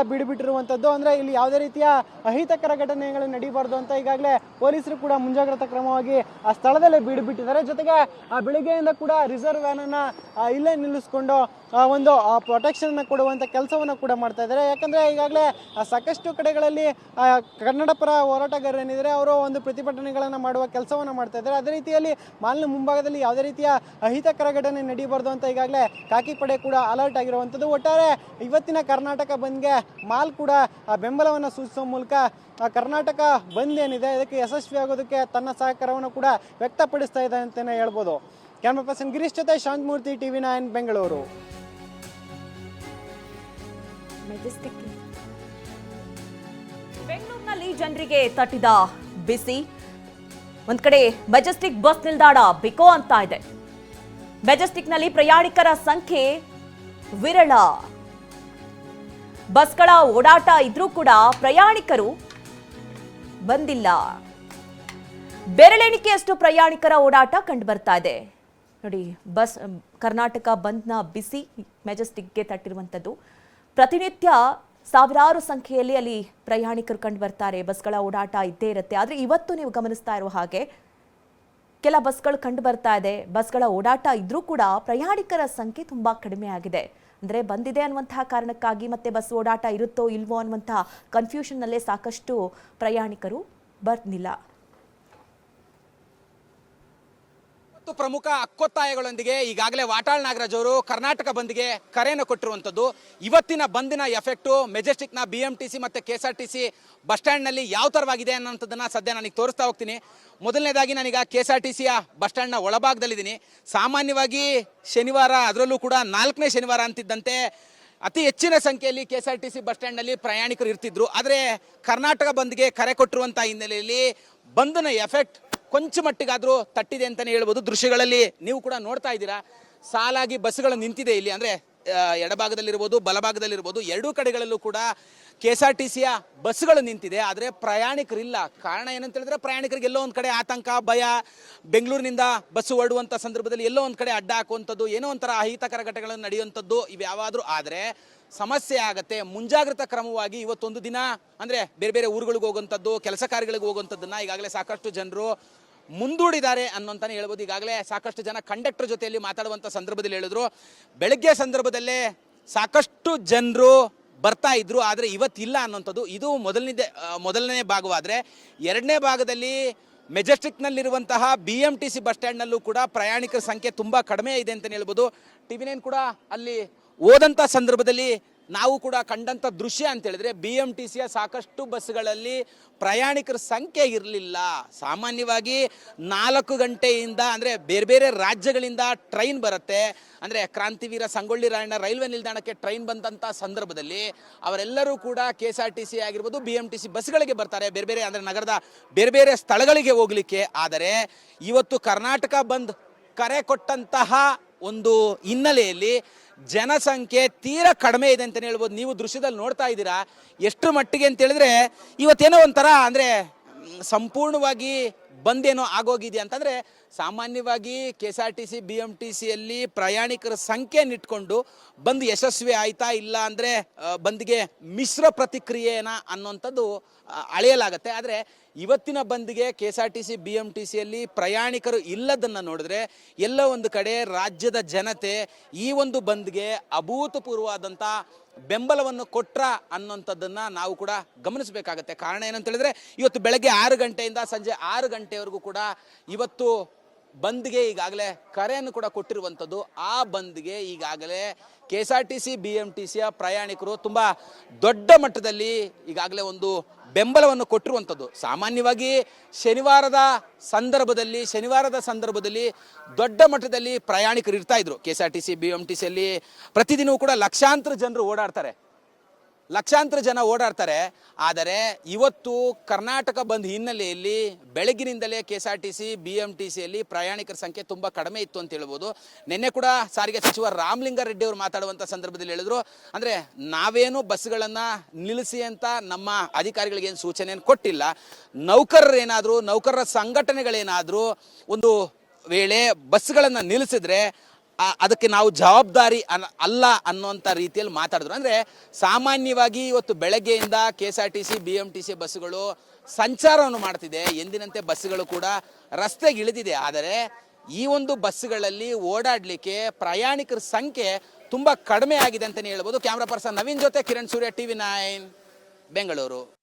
ಬಿಡುಬಿಟ್ಟಿರುವಂಥದ್ದು ಅಂದ್ರೆ ಇಲ್ಲಿ ಯಾವುದೇ ರೀತಿಯ ಅಹಿತಕರ ಘಟನೆಗಳು ನಡೀಬಾರ್ದು ಅಂತ ಈಗಾಗಲೇ ಪೊಲೀಸರು ಕೂಡ ಮುಂಜಾಗ್ರತಾ ಕ್ರಮವಾಗಿ ಆ ಸ್ಥಳದಲ್ಲೇ ಬೀಡುಬಿಟ್ಟಿದ್ದಾರೆ ಜೊತೆಗೆ ಆ ಬೆಳಿಗ್ಗೆಯಿಂದ ಕೂಡ ರಿಸರ್ವ್ ವ್ಯಾನ್ ಅನ್ನ ಆ, ಇಲ್ಲೇ ನಿಲ್ಲಿಸ್ಕೊಂಡು ಒಂದು ಪ್ರೊಟೆಕ್ಷನ್ ಕೊಡುವಂತ ಕೆಲಸವನ್ನು ಕೂಡ ಮಾಡ್ತಾ ಇದ್ದಾರೆ. ಯಾಕಂದ್ರೆ ಈಗಾಗಲೇ ಸಾಕಷ್ಟು ಕಡೆಗಳಲ್ಲಿ ಕನ್ನಡ ಪರ ಹೋರಾಟಗಾರರು ಏನಿದ್ದಾರೆ ಅವರು ಒಂದು ಪ್ರತಿಭಟನೆಗಳನ್ನು ಮಾಡುವ ಕೆಲಸವನ್ನು ಮಾಡ್ತಾ ಇದ್ದಾರೆ. ಅದೇ ರೀತಿಯಲ್ಲಿ ಮಾಲಿನ ಮುಂಭಾಗದಲ್ಲಿ ಯಾವುದೇ ರೀತಿಯ ಅಹಿತಕರ ಘಟನೆ ನಡೀಬಾರ್ದು ಅಂತ ಈಗಾಗಲೇ ಕಾಕಿ ಪಡೆ ಕೂಡ ಅಲರ್ಟ್ ಆಗಿರುವಂಥದ್ದು. ಒಟ್ಟಾರೆ ಇವತ್ತಿನ ಕರ್ನಾಟಕ ಬಂದ್ಗೆ ಮಾಲ್ ಕೂಡ ಬೆಂಬಲವನ್ನು ಸೂಚಿಸುವ ಮೂಲಕ ಕರ್ನಾಟಕ ಬಂದ್ ಏನಿದೆ ಇದಕ್ಕೆ ಯಶಸ್ವಿ ಆಗೋದಕ್ಕೆ ತನ್ನ ಸಹಕಾರವನ್ನು ಕೂಡ ವ್ಯಕ್ತಪಡಿಸ್ತಾ ಇದೆ ಅಂತಲೇ ಹೇಳ್ಬೋದು. ಕ್ಯಾಮ್ರಾ ಪರ್ಸನ್ ಗಿರೀಶ್ ಜೊತೆ ಶಾಂತಮೂರ್ತಿ ಟಿವಿ ನೈನ್, ಬೆಂಗಳೂರು. ಬೆಂಗಳೂರಿನಲ್ಲಿ ಜನರಿಗೆ ತಟ್ಟಿದ ಬಿಸಿ. ಒಂದ್ ಕಡೆ ಮೆಜೆಸ್ಟಿಕ್ ಬಸ್ ನಿಲ್ದಾಣ ಬಿಕೋ ಅಂತ ಇದೆ. ಮೆಜೆಸ್ಟಿಕ್ನಲ್ಲಿ ಪ್ರಯಾಣಿಕರ ಸಂಖ್ಯೆ ವಿರಳ. ಬಸ್ಗಳ ಓಡಾಟ ಇದ್ರೂ ಕೂಡ ಪ್ರಯಾಣಿಕರು ಬಂದಿಲ್ಲ. ಬೆರಳೆಣಿಕೆಯಷ್ಟು ಪ್ರಯಾಣಿಕರ ಓಡಾಟ ಕಂಡು ಬರ್ತಾ ಇದೆ. ನೋಡಿ, ಬಸ್, ಕರ್ನಾಟಕ ಬಂದ್ನ ಬಿಸಿ ಮೆಜೆಸ್ಟಿಕ್ಗೆ ತಟ್ಟಿರುವಂಥದ್ದು. ಪ್ರತಿನಿತ್ಯ ಸಾವಿರಾರು ಸಂಖ್ಯೆಯಲ್ಲಿ ಅಲ್ಲಿ ಪ್ರಯಾಣಿಕರು ಕಂಡು ಬರ್ತಾರೆ ಬಸ್ಗಳ ಓಡಾಟ ಇದ್ದೇ ಇರುತ್ತೆ. ಆದರೆ ಇವತ್ತು ನೀವು ಗಮನಿಸ್ತಾ ಇರೋ ಹಾಗೆ ಕೆಲ ಬಸ್ಗಳು ಕಂಡು ಬರ್ತಾ ಇದೆ. ಬಸ್ಗಳ ಓಡಾಟ ಇದ್ರೂ ಕೂಡ ಪ್ರಯಾಣಿಕರ ಸಂಖ್ಯೆ ತುಂಬ ಕಡಿಮೆ ಆಗಿದೆ. ಅಂದ್ರೆ ಬಂದಿದೆ ಅನ್ನುವಂತಹ ಕಾರಣಕ್ಕಾಗಿ ಮತ್ತೆ ಬಸ್ ಓಡಾಟ ಇರುತ್ತೋ ಇಲ್ವೋ ಅನ್ನುವಂಥ ಕನ್ಫ್ಯೂಷನ್ನಲ್ಲೇ ಸಾಕಷ್ಟು ಪ್ರಯಾಣಿಕರು ಬರ್ನಿಲ್ಲ. ಮತ್ತು ಪ್ರಮುಖ ಅಕ್ಕೊತ್ತಾಯಗಳೊಂದಿಗೆ ಈಗಾಗಲೇ ವಾಟಾಳ್ ನಾಗರಾಜ್ ಅವರು ಕರ್ನಾಟಕ ಬಂದ್ಗೆ ಕರೆಯನ್ನು ಕೊಟ್ಟಿರುವಂಥದ್ದು. ಇವತ್ತಿನ ಬಂದಿನ ಎಫೆಕ್ಟು, ಮೆಜೆಸ್ಟಿಕ್ನ ಬಿ ಎಂ ಟಿ ಸಿ ಮತ್ತು K S R T C bus ಸ್ಟ್ಯಾಂಡ್ನಲ್ಲಿ ಯಾವ ಥರವಾಗಿದೆ ಅನ್ನೋಂಥದ್ದನ್ನು ಸದ್ಯ ನನಗೆ ತೋರಿಸ್ತಾ ಹೋಗ್ತೀನಿ. ಮೊದಲನೇದಾಗಿ ನಾನೀಗ ಕೆ ಎಸ್ ಆರ್ ಟಿ ಸಿಯ ಬಸ್ ಸ್ಟ್ಯಾಂಡ್ನ ಒಳಭಾಗದಲ್ಲಿದ್ದೀನಿ. ಸಾಮಾನ್ಯವಾಗಿ ಶನಿವಾರ ಅದರಲ್ಲೂ ಕೂಡ ನಾಲ್ಕನೇ ಶನಿವಾರ ಅಂತಿದ್ದಂತೆ ಅತಿ ಹೆಚ್ಚಿನ ಸಂಖ್ಯೆಯಲ್ಲಿ K S R T C bus ಸ್ಟ್ಯಾಂಡ್ನಲ್ಲಿ ಪ್ರಯಾಣಿಕರು ಇರ್ತಿದ್ರು. ಆದರೆ ಕರ್ನಾಟಕ ಬಂದ್ಗೆ ಕರೆ ಕೊಟ್ಟಿರುವಂಥ ಹಿನ್ನೆಲೆಯಲ್ಲಿ ಬಂದ್ನ ಎಫೆಕ್ಟ್ ಕೊಂಚ ಮಟ್ಟಿಗಾದರೂ ತಟ್ಟಿದೆ ಅಂತಲೇ ಹೇಳ್ಬೋದು. ದೃಶ್ಯಗಳಲ್ಲಿ ನೀವು ಕೂಡ ನೋಡ್ತಾ ಇದ್ದೀರಾ. ಸಾಲಾಗಿ ಬಸ್ಗಳು ನಿಂತಿದೆ ಇಲ್ಲಿ. ಅಂದರೆ ಎಡಭಾಗದಲ್ಲಿರ್ಬೋದು, ಬಲಭಾಗದಲ್ಲಿರ್ಬೋದು, ಎರಡೂ ಕಡೆಗಳಲ್ಲೂ ಕೂಡ ಕೆ ಎಸ್ ಆರ್ ಟಿ ಸಿಯ ಬಸ್ಗಳು ನಿಂತಿದೆ. ಆದರೆ ಪ್ರಯಾಣಿಕರಿಲ್ಲ. ಕಾರಣ ಏನಂತ ಹೇಳಿದ್ರೆ ಪ್ರಯಾಣಿಕರಿಗೆ ಎಲ್ಲೋ ಒಂದು ಕಡೆ ಆತಂಕ, ಭಯ, ಬೆಂಗಳೂರಿನಿಂದ ಬಸ್ಸು ಹೊರಡುವಂಥ ಸಂದರ್ಭದಲ್ಲಿ ಎಲ್ಲೋ ಒಂದು ಕಡೆ ಅಡ್ಡ ಹಾಕುವಂಥದ್ದು, ಏನೋ ಒಂಥರ ಅಹಿತಕರ ಘಟನೆಗಳನ್ನು ನಡೆಯುವಂಥದ್ದು ಇವ್ಯಾವಾದರೂ ಆದರೆ ಸಮಸ್ಯೆ ಆಗುತ್ತೆ. ಮುಂಜಾಗ್ರತಾ ಕ್ರಮವಾಗಿ ಇವತ್ತೊಂದು ದಿನ, ಅಂದರೆ ಬೇರೆ ಬೇರೆ ಊರುಗಳಿಗೆ ಹೋಗುವಂಥದ್ದು, ಕೆಲಸ ಕಾರ್ಯಗಳಿಗೆ ಹೋಗುವಂಥದ್ದನ್ನು ಈಗಾಗಲೇ ಸಾಕಷ್ಟು ಜನರು ಮುಂದೂಡಿದ್ದಾರೆ ಅನ್ನೋಂತಾನೆ ಹೇಳ್ಬೋದು. ಈಗಾಗಲೇ ಸಾಕಷ್ಟು ಜನ ಕಂಡಕ್ಟರ್ ಜೊತೆಯಲ್ಲಿ ಮಾತಾಡುವಂಥ ಸಂದರ್ಭದಲ್ಲಿ ಹೇಳಿದ್ರು. ಬೆಳಗ್ಗೆ ಸಂದರ್ಭದಲ್ಲೇ ಸಾಕಷ್ಟು ಜನರು ಬರ್ತಾ ಇದ್ರು, ಆದರೆ ಇವತ್ತಿಲ್ಲ ಅನ್ನೋಂಥದ್ದು. ಇದು ಮೊದಲನೇ ಮೊದಲನೇ ಭಾಗವಾದರೆ ಎರಡನೇ ಭಾಗದಲ್ಲಿ ಮೆಜೆಸ್ಟಿಕ್ನಲ್ಲಿರುವಂತಹ B M T C bus ಸ್ಟ್ಯಾಂಡ್ನಲ್ಲೂ ಕೂಡ ಪ್ರಯಾಣಿಕರ ಸಂಖ್ಯೆ ತುಂಬ ಕಡಿಮೆ ಇದೆ ಅಂತಲೇ ಹೇಳ್ಬೋದು. ಟಿ ವಿ ನೈನ್ ಕೂಡ ಅಲ್ಲಿ ಹೋದಂಥ ಸಂದರ್ಭದಲ್ಲಿ ನಾವು ಕೂಡ ಕಂಡಂಥ ದೃಶ್ಯ ಅಂತ ಹೇಳಿದ್ರೆ ಬಿ ಎಂ ಟಿ ಸಿಯ ಸಾಕಷ್ಟು ಬಸ್ಗಳಲ್ಲಿ ಪ್ರಯಾಣಿಕರ ಸಂಖ್ಯೆ ಇರಲಿಲ್ಲ. ಸಾಮಾನ್ಯವಾಗಿ ನಾಲ್ಕು ಗಂಟೆಯಿಂದ ಅಂದರೆ ಬೇರೆ ಬೇರೆ ರಾಜ್ಯಗಳಿಂದ ಟ್ರೈನ್ ಬರುತ್ತೆ. ಅಂದರೆ ಕ್ರಾಂತಿವೀರ ಸಂಗೊಳ್ಳಿ ರಾಯಣ್ಣ ರೈಲ್ವೆ ನಿಲ್ದಾಣಕ್ಕೆ ಟ್ರೈನ್ ಬಂದಂಥ ಸಂದರ್ಭದಲ್ಲಿ ಅವರೆಲ್ಲರೂ ಕೂಡ K S R T C ಆಗಿರ್ಬೋದು ಬಿ ಎಂ ಟಿ ಸಿ ಬಸ್ಗಳಿಗೆ ಬರ್ತಾರೆ. ಬೇರೆ ಬೇರೆ ಅಂದರೆ ನಗರದ ಬೇರೆ ಬೇರೆ ಸ್ಥಳಗಳಿಗೆ ಹೋಗಲಿಕ್ಕೆ. ಆದರೆ ಇವತ್ತು ಕರ್ನಾಟಕ ಬಂದ್ ಕರೆ ಕೊಟ್ಟಂತಹ ಒಂದು ಹಿನ್ನೆಲೆಯಲ್ಲಿ ಜನಸಂಖ್ಯೆ ತೀರಾ ಕಡಿಮೆ ಇದೆ ಅಂತಲೇ ಹೇಳ್ಬೋದು. ನೀವು ದೃಶ್ಯದಲ್ಲಿ ನೋಡ್ತಾ ಇದ್ದೀರಾ? ಎಷ್ಟು ಮಟ್ಟಿಗೆ ಅಂತ ಹೇಳಿದ್ರೆ, ಇವತ್ತೇನೋ ಒಂಥರ ಅಂದರೆ, ಸಂಪೂರ್ಣವಾಗಿ ಬಂದೇನೋ ಆಗೋಗಿದೆ ಅಂತಂದರೆ, ಸಾಮಾನ್ಯವಾಗಿ K S R T C B M T ಸಿಯಲ್ಲಿ ಪ್ರಯಾಣಿಕರ ಸಂಖ್ಯೆಯನ್ನಿಟ್ಕೊಂಡು ಬಂದು ಯಶಸ್ವಿ ಆಯ್ತಾ ಇಲ್ಲ ಅಂದರೆ ಬಂದ್ಗೆ ಮಿಶ್ರ ಪ್ರತಿಕ್ರಿಯೆನ ಅನ್ನೋಂಥದ್ದು ಅಳೆಯಲಾಗತ್ತೆ. ಆದರೆ ಇವತ್ತಿನ ಬಂದ್ಗೆ K S R T C B M T ಪ್ರಯಾಣಿಕರು ಇಲ್ಲದನ್ನು ನೋಡಿದ್ರೆ ಎಲ್ಲ ಒಂದು ಕಡೆ ರಾಜ್ಯದ ಜನತೆ ಈ ಒಂದು ಬಂದ್ಗೆ ಅಭೂತಪೂರ್ವವಾದಂಥ ಬೆಂಬಲವನ್ನು ಕೊಟ್ರ ಅನ್ನೋಂಥದ್ದನ್ನು ನಾವು ಕೂಡ ಗಮನಿಸಬೇಕಾಗತ್ತೆ. ಕಾರಣ ಏನಂತ ಹೇಳಿದ್ರೆ ಇವತ್ತು ಬೆಳಗ್ಗೆ ಆರು ಗಂಟೆಯಿಂದ ಸಂಜೆ ಆರು ಗಂಟೆವರೆಗೂ ಕೂಡ ಇವತ್ತು ಬಂದ್ಗೆ ಈಗಾಗಲೇ ಕರೆಯನ್ನು ಕೂಡ ಕೊಟ್ಟಿರುವಂಥದ್ದು, ಆ ಬಂದ್ಗೆ ಈಗಾಗಲೇ K S R T C B M T ಸಿಯ ಪ್ರಯಾಣಿಕರು ತುಂಬ ದೊಡ್ಡ ಮಟ್ಟದಲ್ಲಿ ಈಗಾಗಲೇ ಒಂದು ಬೆಂಬಲವನ್ನು ಕೊಟ್ಟಿರುವಂಥದ್ದು. ಸಾಮಾನ್ಯವಾಗಿ ಶನಿವಾರದ ಸಂದರ್ಭದಲ್ಲಿ ಶನಿವಾರದ ಸಂದರ್ಭದಲ್ಲಿ ದೊಡ್ಡ ಮಟ್ಟದಲ್ಲಿ ಪ್ರಯಾಣಿಕರು ಇರ್ತಾ ಇದ್ರು. K S R T C B M T ಸಿಯಲ್ಲಿ ಪ್ರತಿದಿನವೂ ಕೂಡ ಲಕ್ಷಾಂತರ ಜನರು ಓಡಾಡ್ತಾರೆ. ಲಕ್ಷಾಂತರ ಜನ ಓಡಾಡ್ತಾರೆ. ಆದರೆ ಇವತ್ತು ಕರ್ನಾಟಕ ಬಂದ್ ಹಿನ್ನೆಲೆಯಲ್ಲಿ ಬೆಳಗಿನಿಂದಲೇ K S R T C B M T ಸಿಯಲ್ಲಿ ಪ್ರಯಾಣಿಕರ ಸಂಖ್ಯೆ ತುಂಬ ಕಡಿಮೆ ಇತ್ತು ಅಂತ ಹೇಳ್ಬೋದು. ನಿನ್ನೆ ಕೂಡ ಸಾರಿಗೆ ಸಚಿವ ರಾಮಲಿಂಗಾರೆಡ್ಡಿ ಅವರು ಮಾತಾಡುವಂಥ ಸಂದರ್ಭದಲ್ಲಿ ಹೇಳಿದ್ರು. ಅಂದರೆ ನಾವೇನು ಬಸ್ಗಳನ್ನು ನಿಲ್ಲಿಸಿ ಅಂತ ನಮ್ಮ ಅಧಿಕಾರಿಗಳಿಗೆ ಏನು ಸೂಚನೆಯನ್ನು ಕೊಟ್ಟಿಲ್ಲ. ನೌಕರರೇನಾದರೂ ನೌಕರರ ಸಂಘಟನೆಗಳೇನಾದರೂ ಒಂದು ವೇಳೆ ಬಸ್ಗಳನ್ನು ನಿಲ್ಲಿಸಿದ್ರೆ ಅದಕ್ಕೆ ನಾವು ಜವಾಬ್ದಾರಿ ಅನ್- ಅಲ್ಲ ಅನ್ನುವಂಥ ರೀತಿಯಲ್ಲಿ ಮಾತಾಡಿದ್ರು. ಅಂದರೆ ಸಾಮಾನ್ಯವಾಗಿ ಇವತ್ತು ಬೆಳಗ್ಗೆಯಿಂದ K S R T C, B M T C ಬಸ್ಸುಗಳು ಸಂಚಾರವನ್ನು ಮಾಡ್ತಿದೆ. ಎಂದಿನಂತೆ ಬಸ್ಸುಗಳು ಕೂಡ ರಸ್ತೆಗೆ ಇಳಿದಿದೆ. ಆದರೆ ಈ ಒಂದು ಬಸ್ಸುಗಳಲ್ಲಿ ಓಡಾಡಲಿಕ್ಕೆ ಪ್ರಯಾಣಿಕರ ಸಂಖ್ಯೆ ತುಂಬ ಕಡಿಮೆ ಆಗಿದೆ ಅಂತಲೇ ಹೇಳ್ಬೋದು. ಕ್ಯಾಮ್ರಾ ಪರ್ಸನ್ ನವೀನ್ ಜೊತೆ Kiran Surya, T V nine, Bengaluru.